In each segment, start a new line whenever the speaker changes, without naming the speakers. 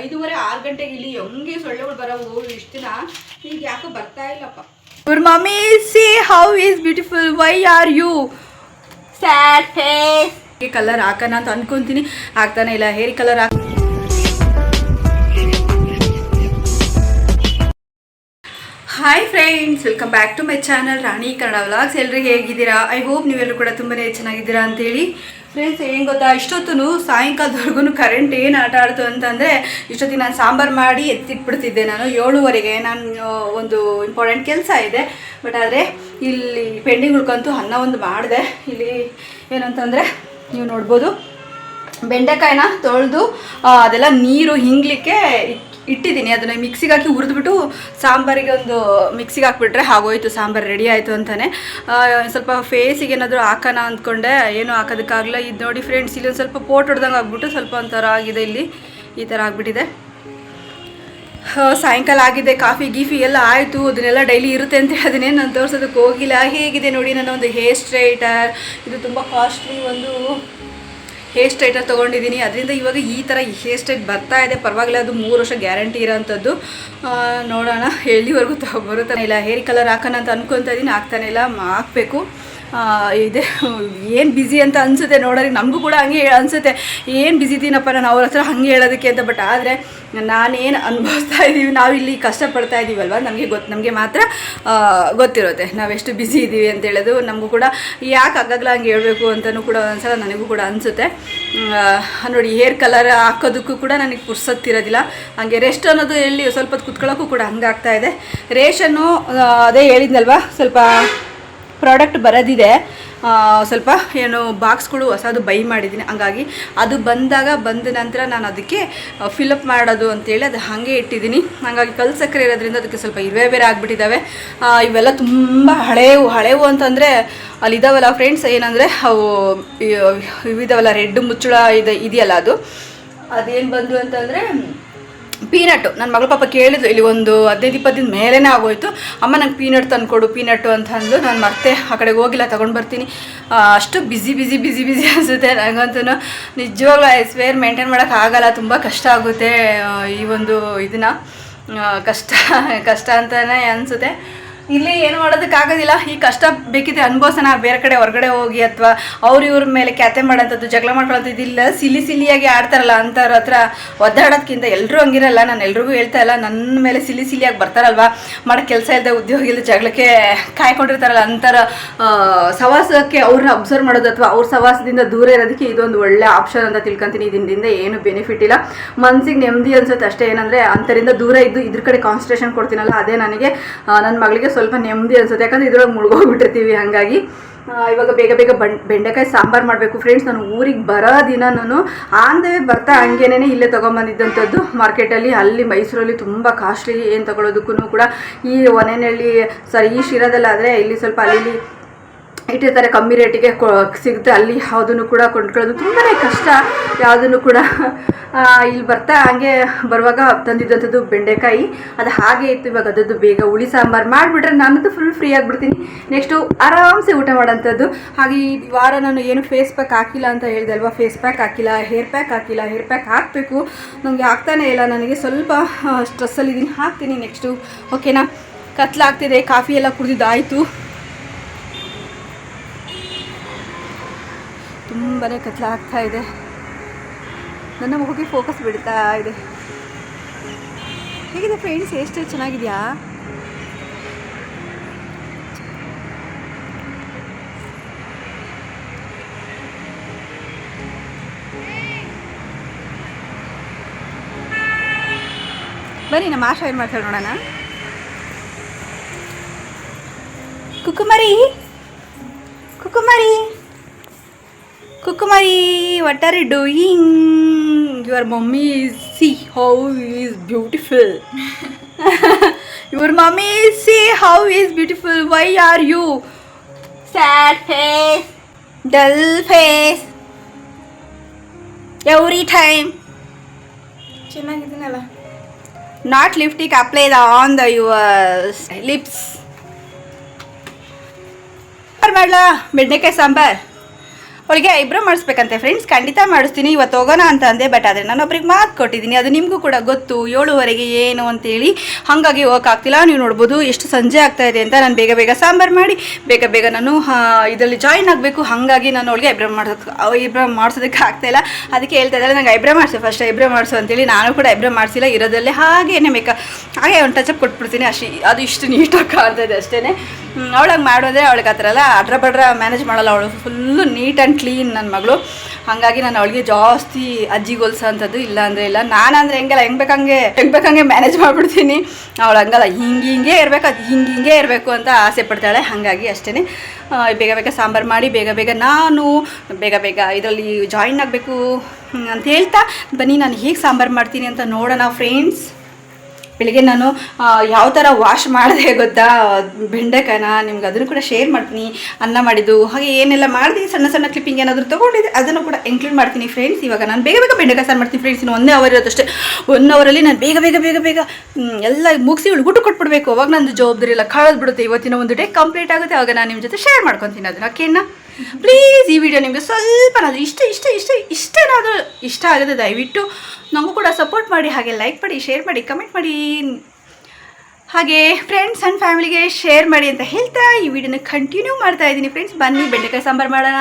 ಐದೂವರೆ, ಆರು ಗಂಟೆಗೆ ಇಲ್ಲಿ ಹೆಂಗೆ ಸೊಳ್ಳೆಗಳು ಬರೋವು. ಇಷ್ಟು ದಿನ ಈಗ ಯಾಕೋ ಬರ್ತಾ ಇಲ್ಲಪ್ಪ. ಇವ್ರ mummy see how is beautiful why are you sad face colour ಹಾಕೋಣ ಅಂತ ಅನ್ಕೊಂತೀನಿ. ಹಾಕ್ತಾನೆ ಇಲ್ಲ ಹೇರಿ ಕಲರ್ ಹಾಕ hi friends welcome back to my channel Rani Kannada vlogs ಎಲ್ರಿಗೆ ಹೇಗಿದ್ದೀರಾ? ಐ ಹೋಪ್ ನೀವೆಲ್ಲರೂ ಕೂಡ ತುಂಬಾ ಚೆನ್ನಾಗಿದ್ದೀರಾ ಅಂತೇಳಿ. ಫ್ರೆಂಡ್ಸ್ ಏನು ಗೊತ್ತಾ? ಇಷ್ಟೊತ್ತು ಸಾಯಂಕಾಲದವರೆಗೂ ಕರೆಂಟ್ ಏನು ಆಟ ಆಡ್ತು ಅಂತಂದರೆ ಇಷ್ಟೊತ್ತಿಗೆ ನಾನು ಸಾಂಬಾರು ಮಾಡಿ ಎತ್ತಿಟ್ಬಿಡ್ತಿದ್ದೆ ನಾನು. ಏಳುವರೆಗೆ ನಾನು ಒಂದು ಇಂಪಾರ್ಟೆಂಟ್ ಕೆಲಸ ಇದೆ. ಬಟ್ ಆದರೆ ಇಲ್ಲಿ ಪೆಂಡಿಂಗ್ ಉಳ್ಕೊಂತು ಅನ್ನ ಒಂದು ಮಾಡಿದೆ. ಇಲ್ಲಿ ಏನಂತಂದರೆ ನೀವು ನೋಡ್ಬೋದು. ಬೆಂಡೆಕಾಯಿನ ತೊಳೆದು ಅದೆಲ್ಲ ನೀರು ಹಿಂಗ್ಲಿಕ್ಕೆ ಇಟ್ಟಿದ್ದೀನಿ. ಅದನ್ನ ಮಿಕ್ಸಿಗೆ ಹಾಕಿ ಹುರಿದ್ಬಿಟ್ಟು ಸಾಂಬಾರಿಗೆ ಒಂದು ಮಿಕ್ಸಿಗೆ ಹಾಕ್ಬಿಟ್ರೆ ಆಗೋಯ್ತು ಸಾಂಬಾರು ರೆಡಿ ಆಯಿತು ಅಂತಾನೆ. ಸ್ವಲ್ಪ ಫೇಸಿಗೆ ಏನಾದರೂ ಹಾಕೋಣ ಅಂದ್ಕೊಂಡೆ. ಏನೂ ಹಾಕೋದಕ್ಕಾಗಲ್ಲ. ಇದು ನೋಡಿ ಫ್ರೆಂಡ್ಸ್ ಇಲ್ಲಿ ಒಂದು ಸ್ವಲ್ಪ ಪೋಟ್ ಹೊಡೆದಂಗೆ ಆಗ್ಬಿಟ್ಟು ಸ್ವಲ್ಪ ಒಂಥರ ಆಗಿದೆ ಇಲ್ಲಿ. ಈ ಥರ ಆಗಿಬಿಟ್ಟಿದೆ. ಸಾಯಂಕಾಲ ಆಗಿದೆ. ಕಾಫಿ, ಗೀಫಿ ಎಲ್ಲ ಆಯಿತು. ಅದನ್ನೆಲ್ಲ ಡೈಲಿ ಇರುತ್ತೆ ಅಂತ ಅದನ್ನೇ ನಾನು ತೋರಿಸೋದಕ್ಕೆ ಹೋಗಿಲ್ಲ. ಹೇಗಿದೆ ನೋಡಿ ನನ್ನ ಒಂದು ಹೇರ್ ಸ್ಟ್ರೈಟರ್ ಇದು ತುಂಬ ಕಾಸ್ಟ್ಲಿ ಒಂದು ಹೇರ್ ಸ್ಟ್ರೈಟರ್ ತೊಗೊಂಡಿದ್ದೀನಿ. ಅದರಿಂದ ಇವಾಗ ಈ ಥರ ಹೇರ್ ಸ್ಟ್ರೈಟ್ ಬರ್ತಾ ಇದೆ. ಪರವಾಗಿಲ್ಲ, ಅದು ಮೂರು ವರ್ಷ ಗ್ಯಾರಂಟಿ ಇರೋಂಥದ್ದು. ನೋಡೋಣ, ಎಲ್ಲಿವರೆಗೂ ತಗೊಬರುತ್ತೆ ಇಲ್ಲ, ಹೇರ್ ಕಲರ್ ಹಾಕೋಣ ಅಂತ ಅನ್ಕೊತಾ ಇದ್ದೀನಿ ಆಗ್ತಾನೆ ಇಲ್ಲ, ಹಾಕಬೇಕು. ಇದೆ. ಏನು ಬ್ಯುಸಿ ಅಂತ ಅನಿಸುತ್ತೆ ನೋಡೋರಿಗೆ ನಮಗೂ ಕೂಡ ಹಂಗೆ ಅನಿಸುತ್ತೆ. ಏನು ಬ್ಯುಸಿ ಇದ್ದೀನಪ್ಪ ನಾನು ಅವ್ರ ಹತ್ರ ಹಂಗೆ ಹೇಳೋದಕ್ಕೆ ಅಂತ ಬಟ್ ಆದರೆ ನಾನೇನು ಅನುಭವಿಸ್ತಾ ಇದ್ದೀವಿ ನಾವಿಲ್ಲಿ ಕಷ್ಟಪಡ್ತಾ ಇದ್ದೀವಲ್ವ ನಮಗೆ ಗೊತ್ತು ನಮಗೆ ಮಾತ್ರ ಗೊತ್ತಿರುತ್ತೆ. ನಾವೆಷ್ಟು ಬ್ಯುಸಿ ಇದ್ದೀವಿ ಅಂತ ಹೇಳೋದು. ನಮಗೂ ಕೂಡ ಯಾಕೆ ಆಗಾಗಲ ಹಂಗೆ ಹೇಳಬೇಕು ಅಂತಲೂ ಕೂಡ ಒಂದ್ಸಲ ನನಗೂ ಕೂಡ ಅನಿಸುತ್ತೆ. ನೋಡಿ ಹೇರ್ ಕಲರ್ ಹಾಕೋದಕ್ಕೂ ಕೂಡ ನನಗೆ ಪುರ್ಸತ್ತಿರೋದಿಲ್ಲ. ಹಾಗೆ ರೆಸ್ಟ್ ಅನ್ನೋದು ಎಲ್ಲಿ ಸ್ವಲ್ಪ ಕುತ್ಕೊಳ್ಳೋಕ್ಕೂ ಕೂಡ ಹಂಗೆ ಆಗ್ತಾ ಇದೆ. ರೇಷನ್ನು ಅದೇ ಹೇಳಿದ್ನಲ್ವಾ? ಸ್ವಲ್ಪ ಪ್ರಾಡಕ್ಟ್ ಬರೋದಿದೆ. ಸ್ವಲ್ಪ ಏನು ಬಾಕ್ಸ್ಗಳು ಹೊಸದು ಬೈ ಮಾಡಿದ್ದೀನಿ. ಹಂಗಾಗಿ ಅದು ಬಂದಾಗ ಬಂದ ನಂತರ ನಾನು ಅದಕ್ಕೆ ಫಿಲಪ್ ಮಾಡೋದು ಅಂತೇಳಿ ಅದು ಹಾಗೆ ಇಟ್ಟಿದ್ದೀನಿ. ಹಾಗಾಗಿ ಕಲ್ ಸಕ್ಕರೆ ಇರೋದ್ರಿಂದ ಅದಕ್ಕೆ ಸ್ವಲ್ಪ ಇರುವೆ ಬೇರೆ ಆಗಿಬಿಟ್ಟಿದ್ದಾವೆ ಇವೆಲ್ಲ ತುಂಬ ಹಳೆವು ಹಳೆವು ಅಂತಂದರೆ ಅಲ್ಲಿದ್ದಾವಲ್ಲ ಫ್ರೆಂಡ್ಸ್ ಏನಂದರೆ ಅವು ಇವ್- ಇವಿದಾವಲ್ಲ ರೆಡ್ ಮುಚ್ಚಳ ಇದೆ, ಇದೆಯಲ್ಲ ಅದು. ಅದೇನು ಬಂದು ಅಂತಂದರೆ ಪೀನಟ್ಟು. ನನ್ನ ಮಗಳ ಪಾಪ ಕೇಳಿದ್ಲು, ಇಲ್ಲಿ ಒಂದು ಹದಿನೈದು, ಇಪ್ಪತ್ತಿನ ಮೇಲೇ ಆಗೋಯ್ತು. ಅಮ್ಮ ನಂಗೆ ಪೀನಟ್ ತಂದ್ಕೊಡು, ಪೀನಟ್ಟು ಅಂತ ಅಂದು ನಾನು ಮತ್ತೆ ಆ ಕಡೆಗೆ ಹೋಗಿಲ್ಲ, ತೊಗೊಂಡು ಬರ್ತೀನಿ. ಅಷ್ಟು ಬಿಸಿ ಬಿಸಿ ಬಿಸಿ ಬಿಸಿ ಅನಿಸುತ್ತೆ ನನಗಂತೂ ನಿಜವಾಗ್ಲೂ ಐ ಸ್ವೇರ್ ಮೇಂಟೈನ್ ಆಗಲ್ಲ. ತುಂಬ ಕಷ್ಟ ಆಗುತ್ತೆ ಈ ಒಂದು ಇದನ್ನ. ಕಷ್ಟ ಕಷ್ಟ ಅಂತಲೇ ಅನಿಸುತ್ತೆ. ಇಲ್ಲಿ ಏನು ಮಾಡೋದಕ್ಕಾಗೋದಿಲ್ಲ ಈ ಕಷ್ಟ ಬೇಕಿದ್ರೆ ಅನುಭವಿಸೋಣ. ಬೇರೆ ಕಡೆ ಹೊರಗಡೆ ಹೋಗಿ ಅಥವಾ ಅವ್ರ ಇವ್ರ ಮೇಲೆ ಕ್ಯಾತೆ ಮಾಡೋಂಥದ್ದು, ಜಗಳ ಮಾಡ್ಕೊಳ್ಳೋದು ಇಲ್ಲ ಸಿಲಿ ಸಿಲಿಯಾಗಿ ಆಡ್ತಾರಲ್ಲ ಅಂಥವ್ರ ಹತ್ರ ಒದ್ದಾಡೋದ್ಕಿಂತ ಎಲ್ಲರೂ ಹಂಗಿರಲ್ಲ. ನಾನು ಎಲ್ರಿಗೂ ಹೇಳ್ತಾ ಇಲ್ಲ. ನನ್ನ ಮೇಲೆ ಸಿಲಿ ಸಿಲಿಯಾಗಿ ಬರ್ತಾರಲ್ವಾ? ಮಾಡೋ ಕೆಲಸ ಇಲ್ಲದೆ ಉದ್ಯೋಗ ಇಲ್ಲದೆ ಜಗಳಕ್ಕೆ ಕಾಯ್ಕೊಂಡಿರ್ತಾರಲ್ಲ ಅಂಥರ ಸವಾಸಕ್ಕೆ ಅವ್ರನ್ನ ಅಬ್ಸರ್ವ್ ಮಾಡೋದು ಅಥವಾ ಅವ್ರ ಸವಾಸದಿಂದ ದೂರ ಇರೋದಕ್ಕೆ ಇದೊಂದು ಒಳ್ಳೆ ಆಪ್ಷನ್ ಅಂತ ತಿಳ್ಕೊಂತೀನಿ. ಇದರಿಂದ ಏನು ಬೆನಿಫಿಟ್ ಇಲ್ಲ. ಮನ್ಸಿಗೆ ನೆಮ್ಮದಿ ಅನ್ಸುತ್ತೆ ಅಷ್ಟೇ. ಏನಂದರೆ ಅಂಥರಿಂದ ದೂರ ಇದ್ದು ಇದ್ರ ಕಡೆ ಕಾನ್ಸಂಟ್ರೇಷನ್ ಕೊಡ್ತೀನಲ್ಲ, ಅದೇ ನನಗೆ ನನ್ನ ಮಗಳಿಗೆ ಸ್ವಲ್ಪ ನೆಮ್ಮದಿ ಅನ್ಸುತ್ತೆ. ಯಾಕಂದ್ರೆ ಇದ್ರೊಳಗೆ ಮುಳುಗೋಗ್ಬಿಟ್ಟಿರ್ತೀವಿ. ಹಾಗಾಗಿ ಇವಾಗ ಬೇಗ ಬೇಗ ಬಂ ಬೆಂಡೆಕಾಯಿ ಸಾಂಬಾರು ಮಾಡಬೇಕು. ಫ್ರೆಂಡ್ಸ್ ನಾನು ಊರಿಗೆ ಬರೋ ದಿನ ನಾನು ಆಂದೇ ಬರ್ತಾ ಹಂಗೇನೇ ಇಲ್ಲೇ ತೊಗೊಂಬಂದಿದ್ದಂಥದ್ದು ಮಾರ್ಕೆಟಲ್ಲಿ. ಅಲ್ಲಿ ಮೈಸೂರಲ್ಲಿ ತುಂಬ ಕಾಸ್ಟ್ಲಿ ಏನು ತೊಗೊಳೋದಕ್ಕೂ ಕೂಡ ಈ ಒನೆಯಲ್ಲಿ ಸಾರಿ, ಈ ಶಿರಾದಲ್ಲಾದರೆ ಇಲ್ಲಿ ಸ್ವಲ್ಪ ಅಲ್ಲಿ ಇಟ್ಟಿರ್ತಾರೆ, ಕಮ್ಮಿ ರೇಟಿಗೆ ಸಿಗುತ್ತೆ. ಅಲ್ಲಿ ಯಾವುದನ್ನು ಕೂಡ ಕೊಂಡ್ಕೊಳ್ಳೋದು ತುಂಬಾ ಕಷ್ಟ. ಯಾವುದನ್ನು ಕೂಡ ಇಲ್ಲಿ ಬರ್ತಾ ಹಂಗೆ ಬರುವಾಗ ತಂದಿದ್ದಂಥದ್ದು ಬೆಂಡೆಕಾಯಿ. ಅದು ಹಾಗೆ ಇತ್ತು ಇವಾಗ. ಅದದ್ದು ಬೇಗ ಹುಳಿ ಸಾಂಬಾರು ಮಾಡಿಬಿಟ್ರೆ ನಾನಂತೂ ಫುಲ್ ಫ್ರೀ ಆಗಿಬಿಡ್ತೀನಿ. ನೆಕ್ಸ್ಟು ಆರಾಮ್ಸೆ ಊಟ ಮಾಡೋಂಥದ್ದು. ಹಾಗೆ ಈ ವಾರ ನಾನು ಏನು ಫೇಸ್ ಪ್ಯಾಕ್ ಹಾಕಿಲ್ಲ ಅಂತ ಹೇಳಿದೆ ಅಲ್ವಾ? ಫೇಸ್ ಪ್ಯಾಕ್ ಹಾಕಿಲ್ಲ ಹೇರ್ ಪ್ಯಾಕ್ ಹಾಕಿಲ್ಲ ಹೇರ್ ಪ್ಯಾಕ್ ಹಾಕಬೇಕು. ನನಗೆ ಆಗ್ತಾನೇ ಇಲ್ಲ. ನನಗೆ ಸ್ವಲ್ಪ ಸ್ಟ್ರೆಸ್ಸಲ್ಲಿದ್ದೀನಿ ಹಾಕ್ತೀನಿ ನೆಕ್ಸ್ಟು ಓಕೆನಾ ಕತ್ಲಾಗ್ತಿದೆ. ಕಾಫಿ ಎಲ್ಲ ಕುಡಿದಿದ್ದಾಯಿತು. ತುಂಬಾ ಕತ್ಲ ಆಗ್ತಾ ಇದೆ. ನನ್ನ ಮಗುಗೆ ಫೋಕಸ್ ಬಿಡ್ತಾ ಇದೆ. ಹೇಗಿದೆ ಫ್ರೆಂಡ್ಸ್ ಎಷ್ಟು ಚೆನ್ನಾಗಿದೆಯಾ? ಬನ್ನಿ, ನಮ್ಮ ಆಶಾ ಏನು ಮಾಡ್ತಾಳೆ ನೋಡೋಣ? ಕುಕುಮರಿ? ಕುಕುಮರಿ? ಕುಕುಮರಿ what are you doing your mummy see how is beautiful your mummy see how is beautiful why are you sad face dull face every time
ಚೆನ್ನಾಗಿದ್ದೀನಲ್ಲ
not lipstick apply the on the your lips ಮಾಡ್ಲಾ ಬೆಂಡೆಕಾಯಿ ಸಾಂಬಾರ್ ಅವಳಿಗೆ eyebrow ಮಾಡಿಸ್ಬೇಕಂತೆ friends ಖಂಡಿತ ಮಾಡಿಸ್ತೀನಿ. ಇವತ್ತು ಹೋಗೋಣ ಅಂತ ಅಂದೆ ಬಟ್ ಆದರೆ ನಾನು ಒಬ್ರಿಗೆ ಮಾತು ಕೊಟ್ಟಿದ್ದೀನಿ. ಅದು ನಿಮಗೂ ಕೂಡ ಗೊತ್ತು. ಏಳುವರೆಗೆ ಏನು ಅಂತೇಳಿ ಹಾಗಾಗಿ ಹೋಗೋಕ್ಕಾಗ್ತಿಲ್ಲ. ನೀವು ನೋಡ್ಬೋದು, ಎಷ್ಟು ಸಂಜೆ ಆಗ್ತಾ ಇದೆ ಅಂತ ನಾನು ಬೇಗ ಬೇಗ ಸಾಂಬಾರು ಮಾಡಿ, ಬೇಗ ಬೇಗ ನಾನು ಇದರಲ್ಲಿ ಜಾಯಿನ್ ಆಗಬೇಕು. ಹಾಗಾಗಿ ನಾನು ಅವಳಿಗೆ ಐಬ್ರೋ ಮಾಡೋದಕ್ಕೆ ಐಬ್ರೋ ಮಾಡಿಸೋದಕ್ಕೆ ಆಗ್ತಾಯಿಲ್ಲ ಅದಕ್ಕೆ ಹೇಳ್ತಾ ಇದ್ದಾರೆ ನಂಗೆ ಐಬ್ರೋ ಮಾಡಿಸು ಫಸ್ಟ್ ಐಬ್ರೋ ಮಾಡಿಸು ಅಂತೇಳಿ ನಾನು ಕೂಡ ಐಬ್ರೋ ಮಾಡಿಸಿಲ್ಲ. ಇರೋದಲ್ಲೇ ಹಾಗೇನೆ ಮೇಕ ಹಾಗೆ ಒಂದು ಟಚಪ್ ಕೊಟ್ಬಿಡ್ತೀನಿ. ಅಷ್ಟು ಅದು ಇಷ್ಟು ನೀಟಾಗಿ ಕಾಣ್ತಾ ಇದೆ ಅಷ್ಟೇ ಅವಳಾಗ ಮಾಡೋದ್ರೆ ಅವಳಿಗೆ ಆ ಥರ ಎಲ್ಲ ಅಡ್ರ ಬಡ್ರ ಮ್ಯಾನೇಜ್ ಮಾಡೋಲ್ಲ ಅವಳು. ಫುಲ್ಲು ನೀಟ್ ಆ್ಯಂಡ್ ಕ್ಲೀನ್ ನನ್ನ ಮಗಳು. ಹಾಗಾಗಿ ನಾನು ಅವಳಿಗೆ ಜಾಸ್ತಿ ಅಜ್ಜಿ ಗೊಲ್ಸೋ ಅಂಥದ್ದು ಇಲ್ಲ ಅಂದರೆ ಇಲ್ಲ. ನಾನಂದರೆ ಹೆಂಗೆಲ್ಲ, ಹೆಂಗೆ ಬೇಕಂಗೆ ಹೆಂಗೆ ಬೇಕಂಗೆ ಮ್ಯಾನೇಜ್ ಮಾಡಿಬಿಡ್ತೀನಿ. ಅವಳು ಹಂಗಲ್ಲ, ಹಿಂಗೆ ಹಿಂಗೆ ಇರಬೇಕು, ಅದು ಹಿಂಗೆ ಹಿಂಗೆ ಇರಬೇಕು ಅಂತ ಆಸೆ ಪಡ್ತಾಳೆ. ಹಾಗಾಗಿ ಅಷ್ಟೇ ಬೇಗ ಬೇಗ ಸಾಂಬಾರು ಮಾಡಿ, ಬೇಗ ಬೇಗ ನಾನು, ಬೇಗ ಬೇಗ ಇದರಲ್ಲಿ ಜಾಯಿನ್ ಆಗಬೇಕು ಅಂತ ಹೇಳ್ತಾ, ಬನ್ನಿ ನಾನು ಹೇಗೆ ಸಾಂಬಾರು ಮಾಡ್ತೀನಿ ಅಂತ ನೋಡೋಣ ಫ್ರೆಂಡ್ಸ್ ಬೆಳಿಗ್ಗೆ ನಾನು ಯಾವ ಥರ ವಾಶ್ ಮಾಡಿದೆ ಗೊತ್ತಾ? ಬೆಂಡೆಕಾಯಿನ ನಿಮ್ಗೆ ಅದನ್ನು ಕೂಡ ಶೇರ್ ಮಾಡ್ತೀನಿ, ಅನ್ನ ಮಾಡಿದ್ದು, ಹಾಗೆ ಏನೆಲ್ಲ ಮಾಡಿದೆ ಸಣ್ಣ ಸಣ್ಣ ಕ್ಲಿಪ್ಪಿಂಗ್ ಏನಾದರೂ ತೊಗೊಂಡಿದ್ದೆ ಅದನ್ನು ಕೂಡ ಇನ್ಕ್ಲೂಡ್ ಮಾಡ್ತೀನಿ ಫ್ರೆಂಡ್ಸ್ ಇವಾಗ ನಾನು ಬೇಗ ಬೇಗ ಬೆಂಡೆಕಾಯಿ ಸಾರು ಮಾಡ್ತೀನಿ ಫ್ರೆಂಡ್ಸ್ ಇನ್ನು ಒಂದೇ ಅವರ್ ಇರೋದಷ್ಟೇ. ಒನ್ ಅವರಲ್ಲಿ ನಾನು ಬೇಗ ಬೇಗ ಬೇಗ ಬೇಗ ಎಲ್ಲ ಮುಗಿಸಿ ಇವಳು ಊಟ ಕೊಟ್ಬಿಡ್ಬೇಕು. ಅವಾಗ ನಂದು ಜವಾಬ್ದಾರಿ ಎಲ್ಲ ಕಳೆದ್ಬಿಡುತ್ತೆ ಇವತ್ತಿನ ಒಂದು ಡೇ ಕಂಪ್ಲೀಟ್ ಆಗುತ್ತೆ. ಆಗ ನಾನು ನಿಮ್ಮ ಜೊತೆ ಶೇರ್ ಮಾಡ್ಕೊತೀನಿ ಅದನ್ನು ಓಕೆನಾ ಪ್ಲೀಸ್ ಈ ವಿಡಿಯೋ ನಿಮಗೆ ಸ್ವಲ್ಪನಾದರೂ ಇಷ್ಟ ಇಷ್ಟ ಇಷ್ಟ ಇಷ್ಟೇನಾದರೂ ಇಷ್ಟ ಆಗುತ್ತೆ ದಯವಿಟ್ಟು ನಮಗೂ ಕೂಡ ಸಪೋರ್ಟ್ ಮಾಡಿ ಹಾಗೆ ಲೈಕ್ ಮಾಡಿ ಶೇರ್ ಮಾಡಿ ಕಮೆಂಟ್ ಮಾಡಿ. ಹಾಗೆ ಫ್ರೆಂಡ್ಸ್ ಆ್ಯಂಡ್ ಫ್ಯಾಮಿಲಿಗೆ ಶೇರ್ ಮಾಡಿ ಅಂತ ಹೇಳ್ತಾ ಈ ವಿಡಿಯೋನ ಕಂಟಿನ್ಯೂ ಮಾಡ್ತಾ ಇದ್ದೀನಿ ಫ್ರೆಂಡ್ಸ್ ಬನ್ನಿ ಬೆಂಡೆಕಾಯಿ ಸಾಂಬಾರು ಮಾಡೋಣ.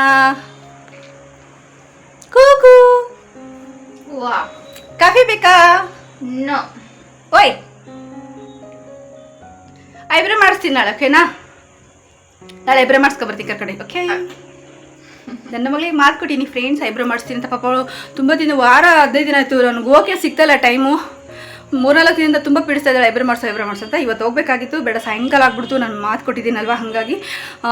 ಕೂಗು.
ವಾ.
ಕಾಫಿ ಬೇಕಾ?
ನೋ.
ಓಯ್. ಐಬ್ರೋ ಮಾಡಿಸ್ತೀನಿ ನಾಳೆ ಓಕೆನಾ ನಾಳೆ ಐಬ್ರೋ ಮಾಡಿಸ್ಕೊಬರ್ತೀನಿ ಕರ್ಕಡೆ ಓಕೆ ನನ್ನ ಮಗಳಿಗೆ ಮಾತು ಕೊಟ್ಟಿನಿ ಫ್ರೆಂಡ್ಸ್ ಐಬ್ರೋ ಮಾಡಿಸ್ತೀನಿ ಅಂತ. ಪಾಪ ಅವಳು ತುಂಬ ದಿನ ವಾರ ಹದಿನೈದು ದಿನ ಆಯಿತು ನನಗೆ ಓಕೆ ಸಿಗ್ತಲ್ಲ ಟೈಮು ಮೂರ್ನಾಲ್ಕು ದಿನದಿಂದ ತುಂಬ ಪೀಡಿಸ್ತಾ ಇದ್ದಾಳೆ ಐಬ್ರೋ ಮಾಡಿಸೋ ಐಬ್ರೋ ಮಾಡಿಸೋ ಅಂತ. ಇವತ್ತು ಹೋಗ್ಬೇಕಾಗಿತ್ತು ಬೇಡ ಸಾಯಂಕಾಲ ಆಗ್ಬಿಡ್ತು ನಾನು ಮಾತು ಕೊಟ್ಟಿದ್ದೀನಲ್ವ? ಹಾಗಾಗಿ ಆ,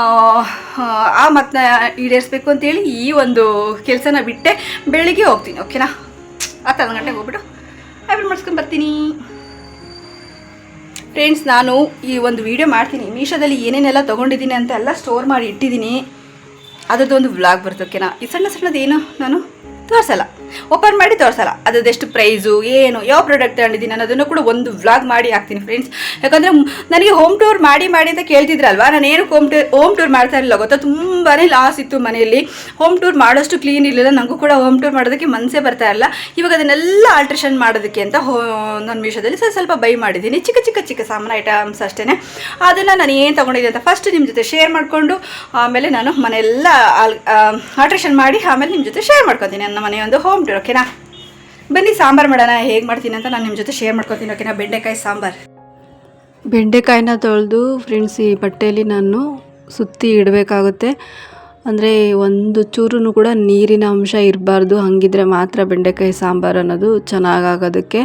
ಮಾತನ್ನ ಈಡೇರಿಸ್ಬೇಕು ಅಂತೇಳಿ ಈ ಒಂದು ಕೆಲಸನ ಬಿಟ್ಟೆ ಬೆಳಿಗ್ಗೆ ಹೋಗ್ತೀನಿ ಓಕೆನಾ ಹತ್ತು ಗಂಟೆಗೆ ಹೋಗ್ಬಿಟ್ಟು ಐಬ್ರೋ ಮಾಡಿಸ್ಕೊಂಡು ಬರ್ತೀನಿ. ಫ್ರೆಂಡ್ಸ್ ನಾನು ಈ ಒಂದು ವಿಡಿಯೋ ಮಾಡ್ತೀನಿ. ಮೀಶೋದಲ್ಲಿ ಏನೇನೆಲ್ಲ ತೊಗೊಂಡಿದ್ದೀನಿ ಅಂತ ಎಲ್ಲ ಸ್ಟೋರ್ ಮಾಡಿ ಇಟ್ಟಿದ್ದೀನಿ. ಅದರದ್ದು ಒಂದು ವ್ಲಾಗ್ ಬರುತ್ತೆ ಓಕೆನಾ? ಈ ಸಣ್ಣ ಸಣ್ಣದೇನು ನಾನು ತೋರಿಸಲ್ಲ. ಓಪನ್ ಮಾಡಿ ತೋರಿಸಲ್ಲ. ಅದದೆಷ್ಟು ಪ್ರೈಸು ಏನು, ಯಾವ ಪ್ರಾಡಕ್ಟ್ ತಗೊಂಡಿದ್ದೀನಿ ಅನ್ನೋದನ್ನು ಕೂಡ ಒಂದು ವ್ಲಾಗ್ ಮಾಡಿ ಹಾಕ್ತೀನಿ ಫ್ರೆಂಡ್ಸ್ ಯಾಕಂದರೆ ನನಗೆ ಹೋಮ್ ಟೂರ್ ಮಾಡಿ ಮಾಡಿ ಅಂತ ಕೇಳ್ತಿದ್ರಲ್ವಾ? ನಾನು ಏನು ಹೋಮ್ ಟೂರ್ ಹೋಮ್ ಟೂರ್ ಮಾಡ್ತಾ ಇರಲಿಲ್ಲ ಗೊತ್ತಾ? ತುಂಬಾ ಲಾಸ್ ಇತ್ತು ಮನೆಯಲ್ಲಿ. ಹೋಮ್ ಟೂರ್ ಮಾಡೋಷ್ಟು ಕ್ಲೀನ್ ಇರಲಿಲ್ಲ. ನನಗೂ ಕೂಡ ಹೋಮ್ ಟೂರ್ ಮಾಡೋದಕ್ಕೆ ಮನಸ್ಸೇ ಬರ್ತಾ ಇರಲ್ಲ ಇವಾಗ ಅದನ್ನೆಲ್ಲ ಆಲ್ಟ್ರೇಷನ್ ಮಾಡೋದಕ್ಕೆ ಅಂತ ಹೋ ನಾನು ಮೀಶೋದಲ್ಲಿ ಸ್ವಲ್ಪ ಸ್ವಲ್ಪ ಬೈ ಮಾಡಿದ್ದೀನಿ. ಚಿಕ್ಕ ಚಿಕ್ಕ ಚಿಕ್ಕ ಸಾಮಾನು ಐಟಮ್ಸ್ ಅಷ್ಟೇ ಅದನ್ನು ನಾನು ಏನು ತೊಗೊಂಡಿದ್ದೆ ಅಂತ ಫಸ್ಟ್ ನಿಮ್ಮ ಜೊತೆ ಶೇರ್ ಮಾಡಿಕೊಂಡು, ಆಮೇಲೆ ನಾನು ಮನೆಯೆಲ್ಲ ಆಲ್ಟ್ರೇಷನ್ ಮಾಡಿ ಆಮೇಲೆ ನಿಮ್ಮ ಜೊತೆ ಶೇರ್ ಮಾಡ್ಕೊತೀನಿ. ನನ್ನ ಮನೆಯೊಂದು ಹೋಮ್ ಟೂರ್ ಓಕೆನಾ ಬನ್ನಿ, ಸಾಂಬಾರು ಮಾಡೋಣ. ಹೇಗೆ ಮಾಡ್ತೀನಿ ಅಂತ ನಾನು ನಿಮ್ಮ ಜೊತೆ ಶೇರ್ ಮಾಡ್ಕೊತೀನಿ ಓಕೆನಾ ಬೆಂಡೆಕಾಯಿ ಸಾಂಬಾರು.
ಬೆಂಡೆಕಾಯಿನ ತೊಳೆದು ಫ್ರೆಂಡ್ಸ್ ಈ ಬಟ್ಟೆಯಲ್ಲಿ ನಾನು ಸುತ್ತಿ ಇಡಬೇಕಾಗುತ್ತೆ. ಅಂದರೆ ಒಂದು ಚೂರು ಕೂಡ ನೀರಿನ ಅಂಶ ಇರಬಾರ್ದು, ಹಾಗಿದ್ರೆ ಮಾತ್ರ ಬೆಂಡೆಕಾಯಿ ಸಾಂಬಾರು ಅನ್ನೋದು ಚೆನ್ನಾಗಾಗೋದಕ್ಕೆ